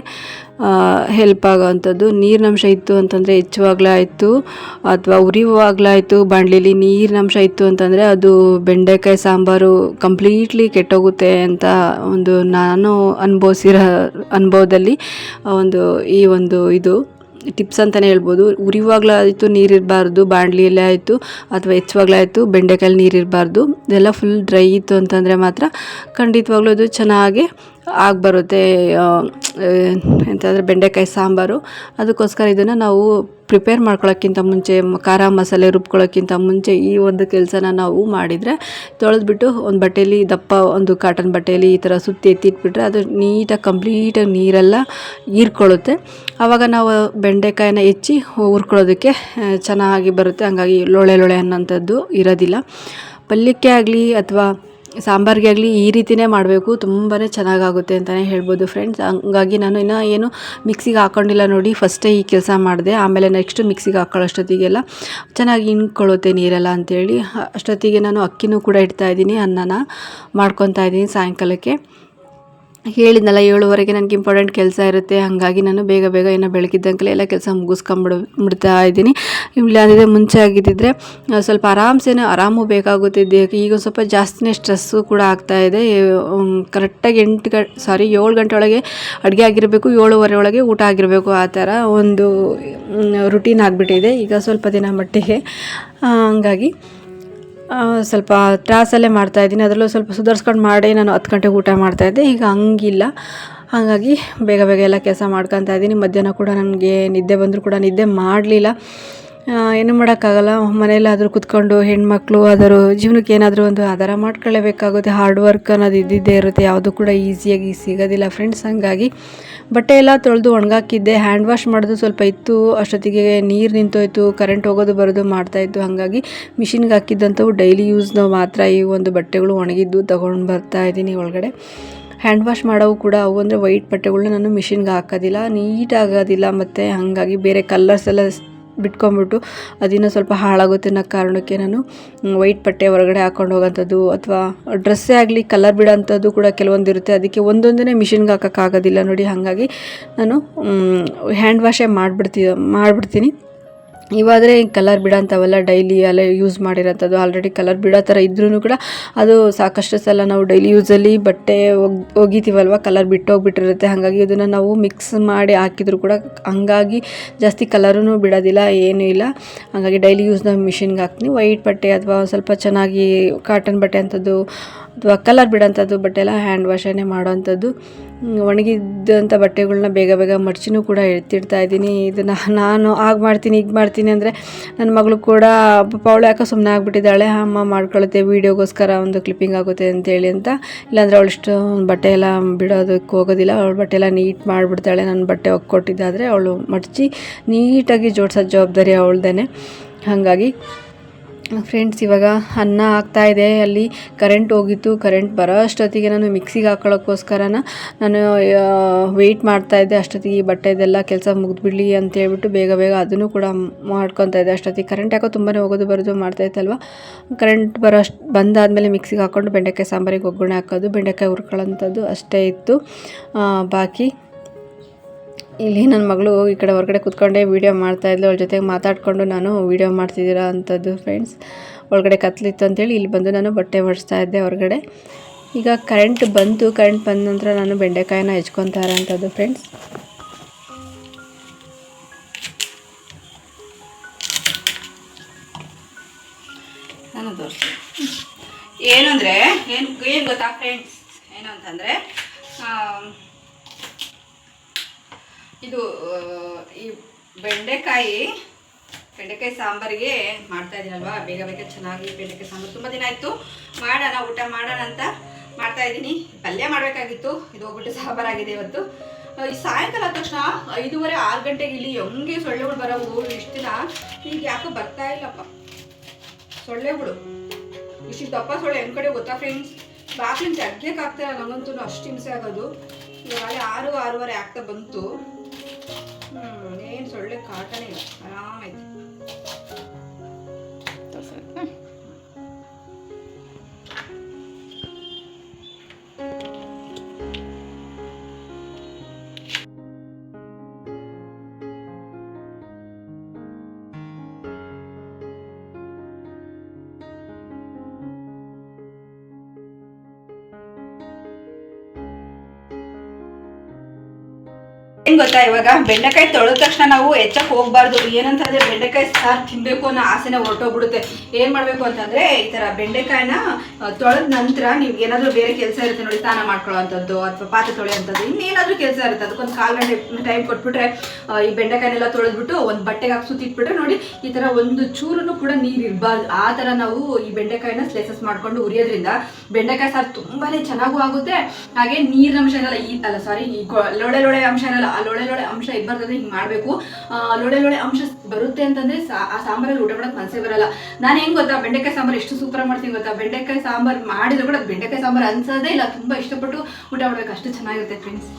ಹೆಲ್ಪ್ ಆಗೋವಂಥದ್ದು ನೀರಿನ ಅಂಶ ಇತ್ತು ಅಂತಂದರೆ ಹೆಚ್ಚುವಾಗಲೇ ಆಯಿತು, ಅಥವಾ ಉರಿಯುವಾಗಲೇ ಆಯಿತು. ನೀರಿನ ಅಂಶ ಇತ್ತು ಅಂತಂದರೆ ಅದು ಬೆಂಡೆಕಾಯಿ ಸಾಂಬಾರು ಕಂಪ್ಲೀಟ್ಲಿ ಕೆಟ್ಟೋಗುತ್ತೆ ಅಂತ ಒಂದು ನಾನು ಅನುಭವಿಸಿರೋ ಅನುಭವದಲ್ಲಿ ಒಂದು ಈ ಒಂದು ಇದು. ಟಿಪ್ಸ್ ಅಂತಲೇ ಹೇಳ್ಬೋದು. ಉರಿವಾಗಲೂ ಆಯಿತು ನೀರಿರಬಾರ್ದು, ಬಾಣಲಿಯಲ್ಲೇ ಆಯಿತು ಅಥವಾ ಹೆಚ್ಚುವಾಗಲೇ ಆಯಿತು ಬೆಂಡೆಕಾಯಲ್ಲಿ ನೀರಿರಬಾರ್ದು, ಇದೆಲ್ಲ ಫುಲ್ ಡ್ರೈ ಇತ್ತು ಅಂತಂದರೆ ಮಾತ್ರ ಖಂಡಿತವಾಗ್ಲೂ ಅದು ಚೆನ್ನಾಗಿ ಆಗಿ ಬರುತ್ತೆ ಎಂತಂದರೆ ಬೆಂಡೆಕಾಯಿ ಸಾಂಬಾರು. ಅದಕ್ಕೋಸ್ಕರ ಇದನ್ನು ನಾವು ಪ್ರಿಪೇರ್ ಮಾಡ್ಕೊಳ್ಳೋಕ್ಕಿಂತ ಮುಂಚೆ, ಖಾರ ಮಸಾಲೆ ರುಬ್ಕೊಳ್ಳೋಕ್ಕಿಂತ ಮುಂಚೆ ಈ ಒಂದು ಕೆಲಸನ ನಾವು ಮಾಡಿದರೆ ತೊಳೆದ್ಬಿಟ್ಟು ಒಂದು ಬಟ್ಟೆಯಲ್ಲಿ ದಪ್ಪ ಒಂದು ಕಾಟನ್ ಬಟ್ಟೆಯಲ್ಲಿ ಈ ಥರ ಸುತ್ತಿ ಎತ್ತಿಟ್ಬಿಟ್ರೆ ಅದು ನೀಟಾಗಿ ಕಂಪ್ಲೀಟಾಗಿ ನೀರೆಲ್ಲ ಹೀರ್ಕೊಳ್ಳುತ್ತೆ. ಆವಾಗ ನಾವು ಬೆಂಡೆಕಾಯಿನ ಹೆಚ್ಚಿ ಹುರ್ಕೊಳ್ಳೋದಕ್ಕೆ ಚೆನ್ನಾಗಿ ಬರುತ್ತೆ. ಹಂಗಾಗಿ ಲೊಳೆ ಲೊಳೆ ಅನ್ನೋಂಥದ್ದು ಇರೋದಿಲ್ಲ. ಪಲ್ಯಕ್ಕೆ ಆಗಲಿ ಅಥವಾ ಸಾಂಬಾರಿಗೆ ಆಗಲಿ ಈ ರೀತಿಯೇ ಮಾಡಬೇಕು. ತುಂಬಾ ಚೆನ್ನಾಗಾಗುತ್ತೆ ಅಂತಲೇ ಹೇಳ್ಬೋದು ಫ್ರೆಂಡ್ಸ್ ಹಂಗಾಗಿ ನಾನು ಇನ್ನೂ ಏನು ಮಿಕ್ಸಿಗೆ ಹಾಕ್ಕೊಂಡಿಲ್ಲ ನೋಡಿ ಫಸ್ಟೇ ಈ ಕೆಲಸ ಮಾಡಿದೆ. ಆಮೇಲೆ ನೆಕ್ಸ್ಟ್ ಮಿಕ್ಸಿಗೆ ಹಾಕೊಳ್ಳೋಷ್ಟೊತ್ತಿಗೆಲ್ಲ ಚೆನ್ನಾಗಿ ಹಿಂಡ್ಕೊಳ್ಳುತ್ತೆ ನೀರೆಲ್ಲ ಅಂತೇಳಿ. ಅಷ್ಟೊತ್ತಿಗೆ ನಾನು ಅಕ್ಕಿನೂ ಕೂಡ ಇಡ್ತಾ ಇದ್ದೀನಿ, ಅನ್ನನ ಮಾಡ್ಕೊತಾ ಇದ್ದೀನಿ ಸಾಯಂಕಾಲಕ್ಕೆ. ಹೇಳಿದ್ನಲ್ಲ, ಏಳುವರೆಗೆ ನನಗೆ ಇಂಪಾರ್ಟೆಂಟ್ ಕೆಲಸ ಇರುತ್ತೆ, ಹಾಗಾಗಿ ನಾನು ಬೇಗ ಬೇಗ ಏನೋ ಬೆಳಗಿದ್ದಂಗೆಲ್ಲ ಎಲ್ಲ ಕೆಲಸ ಮುಗಿಸ್ಕೊಂಬಿಡ್, ಬಿಡ್ತಾ ಇದ್ದೀನಿ. ಇಲ್ಲ ಅಂದರೆ ಮುಂಚೆ ಆಗಿದ್ದಿದ್ರೆ ಸ್ವಲ್ಪ ಆರಾಮ್ಸೇನೋ ಆರಾಮು ಬೇಕಾಗುತ್ತಿದ್ದೆ. ಈಗ ಸ್ವಲ್ಪ ಜಾಸ್ತಿನೇ ಸ್ಟ್ರೆಸ್ಸು ಕೂಡ ಆಗ್ತಾ ಇದೆ. ಕರೆಕ್ಟಾಗಿ ಎಂಟು ಗಂಟೆ ಸಾರಿ ಏಳು ಗಂಟೆ ಒಳಗೆ ಅಡುಗೆ ಆಗಿರಬೇಕು, ಏಳುವರೆ ಒಳಗೆ ಊಟ ಆಗಿರಬೇಕು ಆ ಥರ ಒಂದು ರುಟೀನ್ ಆಗಿಬಿಟ್ಟಿದೆ. ಈಗ ಸ್ವಲ್ಪ ದಿನ ಮಟ್ಟಿಗೆ ಹಂಗಾಗಿ ಸ್ವಲ್ಪ ತ್ರಾಸಲ್ಲೇ ಮಾಡ್ತಾಯಿದ್ದೀನಿ ಅದರಲ್ಲೂ ಸ್ವಲ್ಪ ಸುಧಾರಿಸ್ಕೊಂಡು ಮಾಡಿ ನಾನು ಹತ್ತು ಗಂಟೆಗೆ ಊಟ ಮಾಡ್ತಾಯಿದ್ದೆ ಈಗ ಹಂಗಿಲ್ಲ. ಹಾಗಾಗಿ ಬೇಗ ಬೇಗ ಎಲ್ಲ ಕೆಲಸ ಮಾಡ್ಕೊತಾ ಇದ್ದೀನಿ. ಮಧ್ಯಾಹ್ನ ಕೂಡ ನನಗೆ ನಿದ್ದೆ ಬಂದರೂ ಕೂಡ ನಿದ್ದೆ ಮಾಡಲಿಲ್ಲ. ಏನು ಮಾಡೋಕ್ಕಾಗಲ್ಲ. ಮನೆಯಲ್ಲಾದರೂ ಕುತ್ಕೊಂಡು ಹೆಣ್ಮಕ್ಳು ಅದರ ಜೀವನಕ್ಕೆ ಏನಾದರೂ ಒಂದು ಆಧಾರ ಮಾಡ್ಕೊಳ್ಳೇಬೇಕಾಗುತ್ತೆ. ಹಾರ್ಡ್ ವರ್ಕ್ ಅನ್ನೋದು ಇದ್ದಿದ್ದೇ ಇರುತ್ತೆ. ಯಾವುದು ಕೂಡ ಈಸಿಯಾಗಿ ಸಿಗೋದಿಲ್ಲ ಫ್ರೆಂಡ್ಸ್ ಹಾಗಾಗಿ. ಬಟ್ಟೆ ಎಲ್ಲ ತೊಳೆದು ಒಣಗಾಕಿದ್ದೆ. ಹ್ಯಾಂಡ್ ವಾಶ್ ಮಾಡೋದು ಸ್ವಲ್ಪ ಇತ್ತು. ಅಷ್ಟೊತ್ತಿಗೆ ನೀರು ನಿಂತೋಯ್ತು. ಕರೆಂಟ್ ಹೋಗೋದು ಬರೋದು ಮಾಡ್ತಾಯಿತ್ತು ಹಾಗಾಗಿ ಮಿಷಿನ್ಗೆ ಹಾಕಿದ್ದಂಥವು ಡೈಲಿ ಯೂಸ್ನ ಮಾತ್ರ ಈ ಒಂದು ಬಟ್ಟೆಗಳು ಒಣಗಿದ್ದು ತೊಗೊಂಡು ಬರ್ತಾ ಇದ್ದೀನಿ ಒಳಗಡೆ. ಹ್ಯಾಂಡ್ ವಾಶ್ ಮಾಡೋವು ಕೂಡ ಅವು ಅಂದರೆ ವೈಟ್ ಬಟ್ಟೆಗಳನ್ನ ನಾನು ಮಿಷಿನ್ಗೆ ಹಾಕೋದಿಲ್ಲ. ನೀಟಾಗೋದಿಲ್ಲ ಮತ್ತು ಹಾಗಾಗಿ ಬೇರೆ ಕಲರ್ಸ್ ಎಲ್ಲ ಬಿಟ್ಕೊಂಬಿಟ್ಟು ಅದಿನ್ನೂ ಸ್ವಲ್ಪ ಹಾಳಾಗುತ್ತೆ ಅನ್ನೋ ಕಾರಣಕ್ಕೆ ನಾನು ವೈಟ್ ಬಟ್ಟೆ ಹೊರಗಡೆ ಹಾಕೊಂಡು ಹೋಗೋಂಥದ್ದು ಅಥವಾ ಡ್ರೆಸ್ಸೇ ಆಗಲಿ, ಕಲರ್ ಬಿಡೋಂಥದ್ದು ಕೂಡ ಕೆಲವೊಂದು ಇರುತ್ತೆ ಅದಕ್ಕೆ ಒಂದೊಂದೇ ಮಿಷಿನ್ಗೆ ಹಾಕೋಕ್ಕಾಗೋದಿಲ್ಲ ನೋಡಿ, ಹಾಗಾಗಿ ನಾನು ಹ್ಯಾಂಡ್ ವಾಶೇ ಮಾಡಿಬಿಡ್ತೀವಿ ಮಾಡಿಬಿಡ್ತೀನಿ. ಇವಾದರೆ ಕಲರ್ ಬಿಡೋಂಥವೆಲ್ಲ ಡೈಲಿ ಅಲ್ಲೇ ಯೂಸ್ ಮಾಡಿರೋಂಥದ್ದು. ಆಲ್ರೆಡಿ ಕಲರ್ ಬಿಡೋ ಥರ ಇದ್ರೂ ಕೂಡ ಅದು ಸಾಕಷ್ಟು ಸಲ ನಾವು ಡೈಲಿ ಯೂಸಲ್ಲಿ ಬಟ್ಟೆ ಒಗ್, ಒಗಿತೀವಲ್ವ? ಕಲರ್ ಬಿಟ್ಟೋಗ್ಬಿಟ್ಟಿರುತ್ತೆ. ಹಾಗಾಗಿ ಇದನ್ನು ನಾವು ಮಿಕ್ಸ್ ಮಾಡಿ ಹಾಕಿದ್ರು ಕೂಡ ಹಂಗಾಗಿ ಜಾಸ್ತಿ ಕಲರೂ ಬಿಡೋದಿಲ್ಲ, ಏನೂ ಇಲ್ಲ. ಹಾಗಾಗಿ ಡೈಲಿ ಯೂಸ್ ನಾವು ಮಿಷಿನ್ಗೆ ಹಾಕ್ತೀನಿ. ವೈಟ್ ಬಟ್ಟೆ ಅಥವಾ ಸ್ವಲ್ಪ ಚೆನ್ನಾಗಿ ಕಾಟನ್ ಬಟ್ಟೆ ಅಂಥದ್ದು ಅಥವಾ ಕಲರ್ ಬಿಡೋಂಥದ್ದು ಬಟ್ಟೆ ಎಲ್ಲ ಹ್ಯಾಂಡ್ ವಾಶನ್ನೇ ಮಾಡೋವಂಥದ್ದು ಒಣಗಿದ್ದಂಥ ಬಟ್ಟೆಗಳನ್ನ ಬೇಗ ಬೇಗ ಮಡ್ಚಿನೂ ಕೂಡ ಎತ್ತಿಡ್ತಾ ಇದ್ದೀನಿ. ಇದನ್ನು ನಾನು ಆಗ ಮಾಡ್ತೀನಿ, ಈಗ ಮಾಡ್ತೀನಿ ಅಂದರೆ ನನ್ನ ಮಗಳು ಕೂಡ ಪಾಪ ಅವಳು ಯಾಕೋ ಸುಮ್ಮನೆ ಆಗಿಬಿಟ್ಟಿದ್ದಾಳೆ. ಅಮ್ಮ ಮಾಡ್ಕೊಳುತ್ತೆ, ವೀಡಿಯೋಗೋಸ್ಕರ ಒಂದು ಕ್ಲಿಪ್ಪಿಂಗ್ ಆಗುತ್ತೆ ಅಂತೇಳಿ ಅಂತ. ಇಲ್ಲಾಂದರೆ ಅವಳಿಷ್ಟು ಬಟ್ಟೆ ಎಲ್ಲ ಬಿಡೋದಕ್ಕೆ ಹೋಗೋದಿಲ್ಲ. ಅವಳು ಬಟ್ಟೆ ಎಲ್ಲ ನೀಟ್ ಮಾಡಿಬಿಡ್ತಾಳೆ. ನನ್ನ ಬಟ್ಟೆ ಒಕ್ಕೊಟ್ಟಿದ್ದಾದರೆ ಅವಳು ಮಡಚಿ ನೀಟಾಗಿ ಜೋಡಿಸೋ ಜವಾಬ್ದಾರಿ ಅವಳ್ದೇ ಹಾಗಾಗಿ ಫ್ರೆಂಡ್ಸ್ ಇವಾಗ ಅನ್ನ ಆಗ್ತಾ ಇದೆ. ಅಲ್ಲಿ ಕರೆಂಟ್ ಹೋಗಿತ್ತು. ಕರೆಂಟ್ ಬರೋ ಅಷ್ಟೊತ್ತಿಗೆ ನಾನು ಮಿಕ್ಸಿಗೆ ಹಾಕೊಳ್ಳೋಕ್ಕೋಸ್ಕರನ ನಾನು ವೆಯ್ಟ್ ಮಾಡ್ತಾ ಇದ್ದೆ. ಅಷ್ಟೊತ್ತಿಗೆ ಈ ಬಟ್ಟೆದೆಲ್ಲ ಕೆಲಸ ಮುಗಿದ್ಬಿಡ್ಲಿ ಅಂತ ಹೇಳ್ಬಿಟ್ಟು ಬೇಗ ಬೇಗ ಅದನ್ನು ಕೂಡ ಮಾಡ್ಕೊತಾ ಇದ್ದೆ. ಅಷ್ಟೊತ್ತಿಗೆ ಕರೆಂಟ್ ಯಾಕೋ ತುಂಬಾ ಹೋಗೋದು ಬರೋದು ಮಾಡ್ತಾ ಇತ್ತಲ್ವ? ಕರೆಂಟ್ ಬರೋ ಅಷ್ಟು, ಬಂದಾದಮೇಲೆ ಮಿಕ್ಸಿಗೆ ಹಾಕ್ಕೊಂಡು ಬೆಂಡೆಕಾಯಿ ಸಾಂಬಾರಿಗೆ ಒಗ್ಗರಣೆ ಹಾಕೋದು, ಬೆಂಡೆಕಾಯಿ ಹುರ್ಕೊಳ್ಳೋಂಥದ್ದು ಅಷ್ಟೇ ಇತ್ತು. ಬಾಕಿ ಇಲ್ಲಿ ನನ್ನ ಮಗಳು ಈ ಕಡೆ ಹೊರಗಡೆ ಕೂತ್ಕೊಂಡೆ ವೀಡಿಯೋ ಮಾಡ್ತಾಯಿದ್ಲು ಅವಳ ಜೊತೆಗೆ ಮಾತಾಡಿಕೊಂಡು ನಾನು ವೀಡಿಯೋ ಮಾಡ್ತಿದ್ದೀರಾ ಅಂಥದ್ದು ಫ್ರೆಂಡ್ಸ್ ಒಳಗಡೆ ಕತ್ಲಿತ್ತು ಅಂತೇಳಿ ಇಲ್ಲಿ ಬಂದು ನಾನು ಬಟ್ಟೆ ಒಡಿಸ್ತಾ ಇದ್ದೆ ಹೊರಗಡೆ. ಈಗ ಕರೆಂಟ್ ಬಂತು ಕರೆಂಟ್ ಬಂದ ನಂತರ ನಾನು ಬೆಂಡೆಕಾಯಿನ ಹೆಚ್ಕೊತಾ ಇರೋಂಥದ್ದು ಫ್ರೆಂಡ್ಸ್
ಏನು ಅಂದರೆ ಏನು ಏನು ಗೊತ್ತಾ ಫ್ರೆಂಡ್ಸ್ ಏನು ಅಂತಂದರೆ ಇದು ಈ ಬೆಂಡೆಕಾಯಿ ಬೆಂಡೆಕಾಯಿ ಸಾಂಬಾರಿಗೆ ಮಾಡ್ತಾ ಇದ್ದೀನಲ್ವಾ ಬೇಗ ಬೇಗ ಚೆನ್ನಾಗಿ ಬೆಂಡೆಕಾಯಿ ಸಾಂಬಾರು ತುಂಬ ದಿನ ಆಯಿತು. ಮಾಡೋಣ, ಊಟ ಮಾಡೋಣ ಅಂತ ಮಾಡ್ತಾ ಇದ್ದೀನಿ. ಪಲ್ಯ ಮಾಡಬೇಕಾಗಿತ್ತು. ಇದು ಹೋಗ್ಬಿಟ್ಟು ಸಾಂಬಾರಾಗಿದೆ ಇವತ್ತು. ಈ ಸಾಯಂಕಾಲ ತಕ್ಷಣ ಐದೂವರೆ, ಆರು ಗಂಟೆಗೆ ಇಲ್ಲಿ ಹೆಂಗೆ ಸೊಳ್ಳೆಗಳು ಬರೋವು, ಇಷ್ಟು ದಿನ ಈಗ ಯಾಕೋ ಬರ್ತಾ ಇಲ್ಲಪ್ಪ. ಸೊಳ್ಳೆಗಳು. ಇಷ್ಟು ದಪ್ಪ ಸೊಳ್ಳೆ ಹೆಂಗ್ ಕಡೆ ಗೊತ್ತಾ ಫ್ರೆಂಡ್ಸ್ ಬಾಕ್ಲಿಂದ ಜಗ್ಗಕ್ಕೆ ಇಲ್ಲ, ನಂಗಂತೂ ಅಷ್ಟು ಹಿಂಸೆ ಆಗೋದು. ಇವಾಗ ಆರು, ಆರೂವರೆ ಆಗ್ತಾ ಬಂತು. ಹ್ಮ್ ಏನು ಸೊಳ್ಳೆ ಕಾಟನೇ ಗೊತ್ತಾ? ಇವಾಗ ಬೆಂಡೆಕಾಯಿ ತೊಳೆದ ತಕ್ಷಣ ನಾವು ಹೆಚ್ಚಕ್ಕೆ ಹೋಗ್ಬಾರ್ದು. ಏನಂತಂದ್ರೆ ಬೆಂಡೆಕಾಯಿ ಸಾರು ತಿನ್ಬೇಕು ಅನ್ನೋ ಆಸೆನ ಹೊರಟೋಗ್ಬಿಡುತ್ತೆ. ಏನ್ ಮಾಡ್ಬೇಕು ಅಂತಂದ್ರೆ ಈ ತರ ಬೆಂಡೆಕಾಯಿನ ತೊಳೆದ ನಂತರ ನಿಮ್ಗೆ ಏನಾದ್ರೂ ಬೇರೆ ಕೆಲಸ ಇರುತ್ತೆ ನೋಡಿ, ಸ್ನಾನ ಮಾಡ್ಕೊಳ್ಳೋವಂಥದ್ದು ಅಥವಾ ಪಾತ್ರೆ ತೊಳೆಯುವಂಥದ್ದು, ಇನ್ನೇನಾದ್ರೂ ಕೆಲಸ ಇರುತ್ತೆ. ಅದಕ್ಕೊಂದು ಕಾಲು ಗಂಟೆ ಟೈಮ್ ಕೊಟ್ಬಿಟ್ರೆ ಈ ಬೆಂಡೆಕಾಯಿನೆಲ್ಲ ತೊಳೆದ್ಬಿಟ್ಟು ಒಂದು ಬಟ್ಟೆಗೆ ಹಾಕಿ ಸುತ್ತಿಟ್ಬಿಟ್ರೆ ನೋಡಿ, ಈ ತರ ಒಂದು ಚೂರು ಕೂಡ ನೀರು ಇರಬಾರ್ದು. ಆ ತರ ನಾವು ಈ ಬೆಂಡೆಕಾಯಿನ ಸ್ಲೈಸಸ್ ಮಾಡ್ಕೊಂಡು ಉರಿಯೋದ್ರಿಂದ ಬೆಂಡೆಕಾಯಿ ಸಾರು ತುಂಬಾನೇ ಚೆನ್ನಾಗೂ ಆಗುತ್ತೆ. ಹಾಗೆ ನೀರಿನ ಅಂಶ ಇರಲ್ಲ, ಈ, ಅಲ್ಲ ಸಾರಿ ಈ ಲೋಳೆ ಲೊಳೆ ಅಂಶ ಏನಲ್ಲ ಲೊಳೆ ಲೊಳೆ ಅಂಶ ಇರ್ಬಾರ್ದಂದ್ರೆ ಹಿಂಗೆ ಮಾಡಬೇಕು. ಲೊಳೆ ಲೊಳೆ ಅಂಶ ಬರುತ್ತೆ ಅಂತಂದ್ರೆ ಆ ಸಾಂಬಾರಲ್ಲಿ ಊಟ ಮಾಡೋಕೆ ಮನಸ್ಸೇ ಬರಲ್ಲ. ನಾನು ಹೆಂಗ್ ಗೊತ್ತಾ, ಬೆಂಡೆಕಾಯಿ ಸಾಂಬಾರ್ ಎಷ್ಟು ಸೂಪರ್ ಮಾಡ್ತೀನಿ ಗೊತ್ತಾ? ಬೆಂಡೆಕಾಯಿ ಸಾಂಬಾರ್ ಮಾಡಿದ್ರು ಕೂಡ ಅದು ಬೆಂಡೆಕಾಯಿ ಸಾಂಬಾರ್ ಅನ್ಸೋದೇ ಇಲ್ಲ, ತುಂಬಾ ಇಷ್ಟಪಟ್ಟು ಊಟ ಮಾಡ್ಬೇಕು, ಅಷ್ಟು ಚೆನ್ನಾಗಿರುತ್ತೆ ಫ್ರೆಂಡ್ಸ್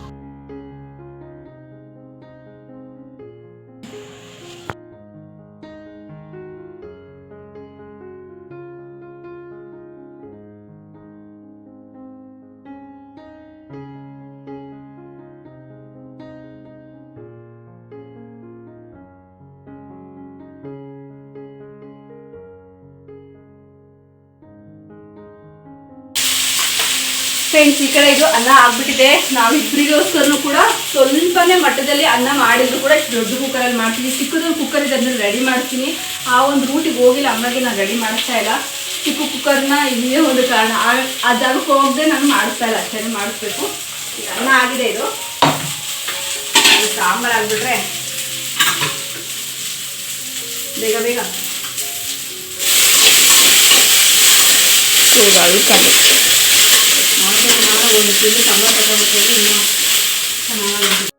ಫ್ರೆಂಡ್ಸ್ ಈ ಕಡೆ ಇದು ಅನ್ನ ಆಗ್ಬಿಟ್ಟಿದೆ. ನಾವಿಬ್ಬರಿಗೋಸ್ಕರನು ಕೂಡ ಸ್ವಲ್ಪನೇ ಮಟ್ಟದಲ್ಲಿ ಅನ್ನ ಮಾಡಿದ್ರು ಕೂಡ ಇಷ್ಟು ದೊಡ್ಡ ಕುಕ್ಕರಲ್ಲಿ ಮಾಡ್ತೀನಿ. ಚಿಕ್ಕದೊಂದು ಕುಕ್ಕರ್ ಇದೆ ರೆಡಿ ಮಾಡ್ತೀನಿ. ಆ ಒಂದು ರೂಟಿಗೆ ಹೋಗಿಲ್ಲ ಅಮ್ಮಗೆ ನಾನು ರೆಡಿ ಮಾಡಿಸ್ತಾ ಇಲ್ಲ. ಚಿಕ್ಕ ಕುಕ್ಕರ್ನ ಇದೇ ಒಂದು ಕಾರಣ. ಜಾಗಕ್ಕೆ ಹೋಗದೆ ನಾನು ಮಾಡಿಸ್ತಾ ಇಲ್ಲ ಅಷ್ಟೇ ಮಾಡಿಸ್ಬೇಕು. ಅನ್ನ ಆಗಿದೆ ಇದು. ಸಾಂಬಾರು ಆಗಿಬಿಟ್ರೆ. ಬೇಗ ಬೇಗ.
ಹೌದು ಕಮ್ಮಿ
ನಾನು ನಾನು ಒಂದು ತಿಂಗಳು ಸಾಂಬಾರು ತಗೊಂಡ್ಬಿಟ್ಟು ಇನ್ನೂ ಚೆನ್ನಾಗಿ ಫ್ರೆಂಡ್ಸ್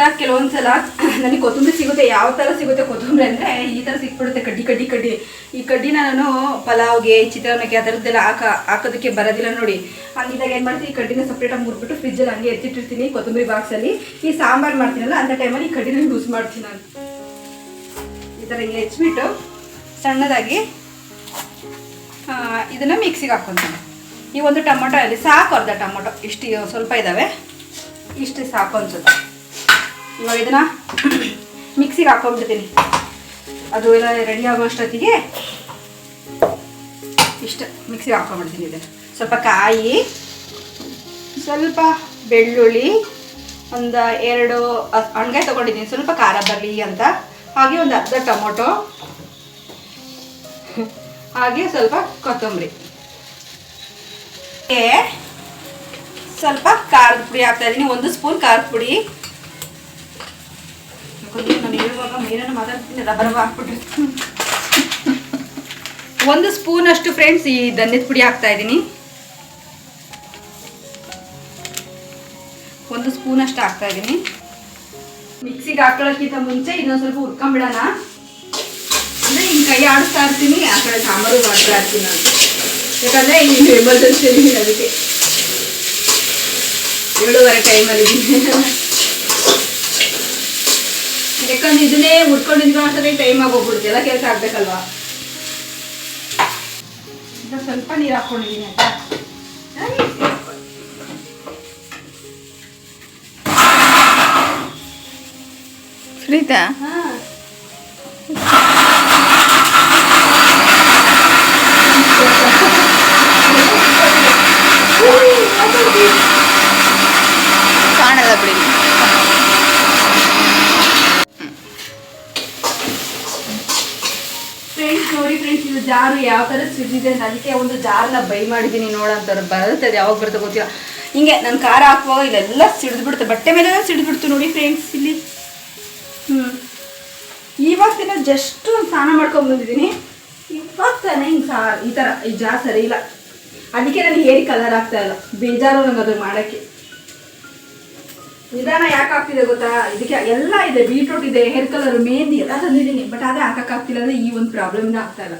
ಗೊತ್ತಾ ಕೆಲವೊಂದ್ಸಲ ನನಗೆ ಕೊತ್ತಂಬರಿ ಸಿಗುತ್ತೆ, ಯಾವ ಥರ ಸಿಗುತ್ತೆ ಕೊತ್ತಂಬರಿ ಅಂದರೆ ಈ ಥರ ಸಿಕ್ಬಿಡುತ್ತೆ ಕಡ್ಡಿ ಕಡ್ಡಿ ಕಡ್ಡಿ. ಈ ಕಡ್ಡಿನ ನಾನು ಪಲಾವ್ಗೆ, ಚಿತ್ರಾನ್ನಕ್ಕೆ ಆ ಥರದ್ದೆಲ್ಲ ಹಾಕ, ಹಾಕೋದಕ್ಕೆ ಬರೋದಿಲ್ಲ ನೋಡಿ. ಹಂಗಿದಾಗ ಏನು ಮಾಡ್ತೀನಿ, ಈ ಕಡ್ಡಿನ ಸಪ್ರೇಟಾಗಿ ಮುರ್ಬಿಟ್ಟು ಫ್ರಿಜ್ಜಲ್ಲಿ ಹಂಗೆ ಎತ್ತಿಟ್ಟಿರ್ತೀನಿ ಕೊತ್ತಂಬರಿ ಬಾಕ್ಸಲ್ಲಿ ಈ ಸಾಂಬಾರು ಮಾಡ್ತೀನಲ್ಲ, ಅಂತ ಟೈಮಲ್ಲಿ ಈ ಕಡ್ಡಿನ ಯೂಸ್ ಮಾಡ್ತೀನಿ ನಾನು. ಈ ಥರ ಹಿಂಗೆ ಹೆಚ್ಚಿಬಿಟ್ಟು ಸಣ್ಣದಾಗಿ ಇದನ್ನ ಮಿಕ್ಸಿಗೆ ಹಾಕ್ಕೊತೀನಿ ಈ ಒಂದು ಟೊಮೊಟೊ ಅಲ್ಲಿ ಸಾಕು ಅರ್ಧ ಟೊಮೊಟೊ. ಇಷ್ಟು ಸ್ವಲ್ಪ ಇದ್ದಾವೆ ಇಷ್ಟು ಸಾಕು ಅನ್ಸುತ್ತೆ. ಇವಾಗ ಇದನ್ನ ಮಿಕ್ಸಿಗೆ ಹಾಕೊಂಡ್ಬಿಡ್ತೀನಿ. ಅದು ಎಲ್ಲ ರೆಡಿ ಆಗೋ ಅಷ್ಟೊತ್ತಿಗೆ ಇಷ್ಟು ಮಿಕ್ಸಿಗೆ ಹಾಕೊಂಡ್ಬಿಡ್ತೀನಿ ಇದನ್ನು. ಸ್ವಲ್ಪ ಕಾಯಿ, ಸ್ವಲ್ಪ ಬೆಳ್ಳುಳ್ಳಿ, ಒಂದು ಎರಡು ಹಣ್ಗೆ ತೊಗೊಂಡಿದ್ದೀನಿ. ಸ್ವಲ್ಪ ಖಾರ ಬರಲಿ ಅಂತ. ಹಾಗೆ ಒಂದು ಅರ್ಧ ಟೊಮೊಟೊ, ಹಾಗೆ ಸ್ವಲ್ಪ ಕೊತ್ತಂಬರಿ. ಸ್ವಲ್ಪ ಖಾರದ ಪುಡಿ ಹಾಕ್ತಾ ಇದ್ದೀನಿ. ಒಂದು ಸ್ಪೂನ್ ಖಾರದ ಪುಡಿ. ನಾನು ಒಂದು ಸ್ಪೂನ್ ಅಷ್ಟು ಫ್ರೆಂಡ್ಸ್ ಈ ಧನ್ಯದ ಪುಡಿ ಹಾಕ್ತಾ ಇದ್ದೀನಿ. ಒಂದು ಸ್ಪೂನ್ ಅಷ್ಟು ಹಾಕ್ತಾ ಇದ್ದೀನಿ. ಮಿಕ್ಸಿಗೆ ಹಾಕೊಳ್ಳೋಕ್ಕಿಂತ ಮುಂಚೆ ಇನ್ನೊಂದು ಸ್ವಲ್ಪ ಹುರ್ಕೊಂಬಿಡೋಣ. ಅಂದರೆ ಹಿಂಗೆ ಕೈ ಆಡಿಸ್ತಾ ಇರ್ತೀನಿ, ಆ ಕಡೆ ಸಾಂಬಾರು ಮಾಡ್ತಾ ಇರ್ತೀನಿ ನಾನು. ಯಾಕಂದರೆ ಈಗ ಎಮರ್ಜೆನ್ಸಿ ಅದಕ್ಕೆ. ಏಳುವರೆ ಟೈಮಲ್ಲಿ ಯಾಕಂದ್ರೆ ಇದನ್ನೇ ಉಟ್ಕೊಂಡಿದ್ವಿ ಅಷ್ಟೊತ್ತಿಗೆ ಟೈಮ್ ಆಗೋಗ್ಬಿಡುತ್ತೆ. ಎಲ್ಲ ಕೆಲಸ ಆಗ್ಬೇಕಲ್ವಾ? ಸ್ವಲ್ಪ ನೀರು ಹಾಕ್ಕೊಂಡಿದ್ದೀನಿ ಆಯ್ತಾ?
ಸುನೀತಾ
ಹಾಂ
ಕಾಣಲ್ಲ ಬಿಡಿ
ಫ್ರೆಂಡ್ಸ್ ನೋಡಿ ಫ್ರೆಂಡ್ಸ್ ಇದು ಜಾರು ಯಾವ ಥರ ಸಿಡಿದಿದೆ ಅಂತ ಅದಕ್ಕೆ ಒಂದು ಜಾರ್ನ ಬೈ ಮಾಡಿದ್ದೀನಿ ನೋಡಂತಾರೆ ಬರುತ್ತೆ ಅದು ಯಾವಾಗ ಬರುತ್ತೆ ಗೊತ್ತಿಲ್ಲ. ಹಿಂಗೆ ನಾನು ಖಾರ ಹಾಕುವಾಗ ಇಲ್ಲೆಲ್ಲ ಸಿಡಿದ್ಬಿಡ್ತು ಬಟ್ಟೆ ಮೇಲೆ ಸಿಡಿದ್ಬಿಡ್ತು ನೋಡಿ ಫ್ರೆಂಡ್ಸ್ ಇಲ್ಲಿ. ಹ್ಞೂ ದಿನ ಜಸ್ಟ್ ಸ್ನಾನ ಮಾಡ್ಕೊಂಡು ಬಂದಿದ್ದೀನಿ. ಇವಾಗ ತಾನೇ ಹಿಂಗೆ ಸಾ, ಈ ಥರ ಈ ಜಾರ್ ಸರಿ ಇಲ್ಲ. ಅದಕ್ಕೆ ನನಗೆ ಹೇರಿ ಕಲರ್ ಆಗ್ತಾ ಇಲ್ಲ. ಬೇಜಾರು ನಂಗೆ ಅದು ಮಾಡೋಕ್ಕೆ. ನಿಧಾನ ಯಾಕೆ ಆಗ್ತಿದೆ ಗೊತ್ತಾ? ಇದಕ್ಕೆ ಎಲ್ಲ ಇದೆ ಬೀಟ್ರೂಟ್ ಇದೆ ಹೇರ್ ಕಲರ್ ಮೆಹಂದಿ ಎಲ್ಲ ತಂದಿದ್ದೀನಿ. ಬಟ್ ಅದೇ ಹಾಕಕ್ಕಾಗ್ತಿಲ್ಲ ಅಂದರೆ ಈ ಒಂದು ಪ್ರಾಬ್ಲಮ್ನ ಆಗ್ತಾ ಇಲ್ಲ.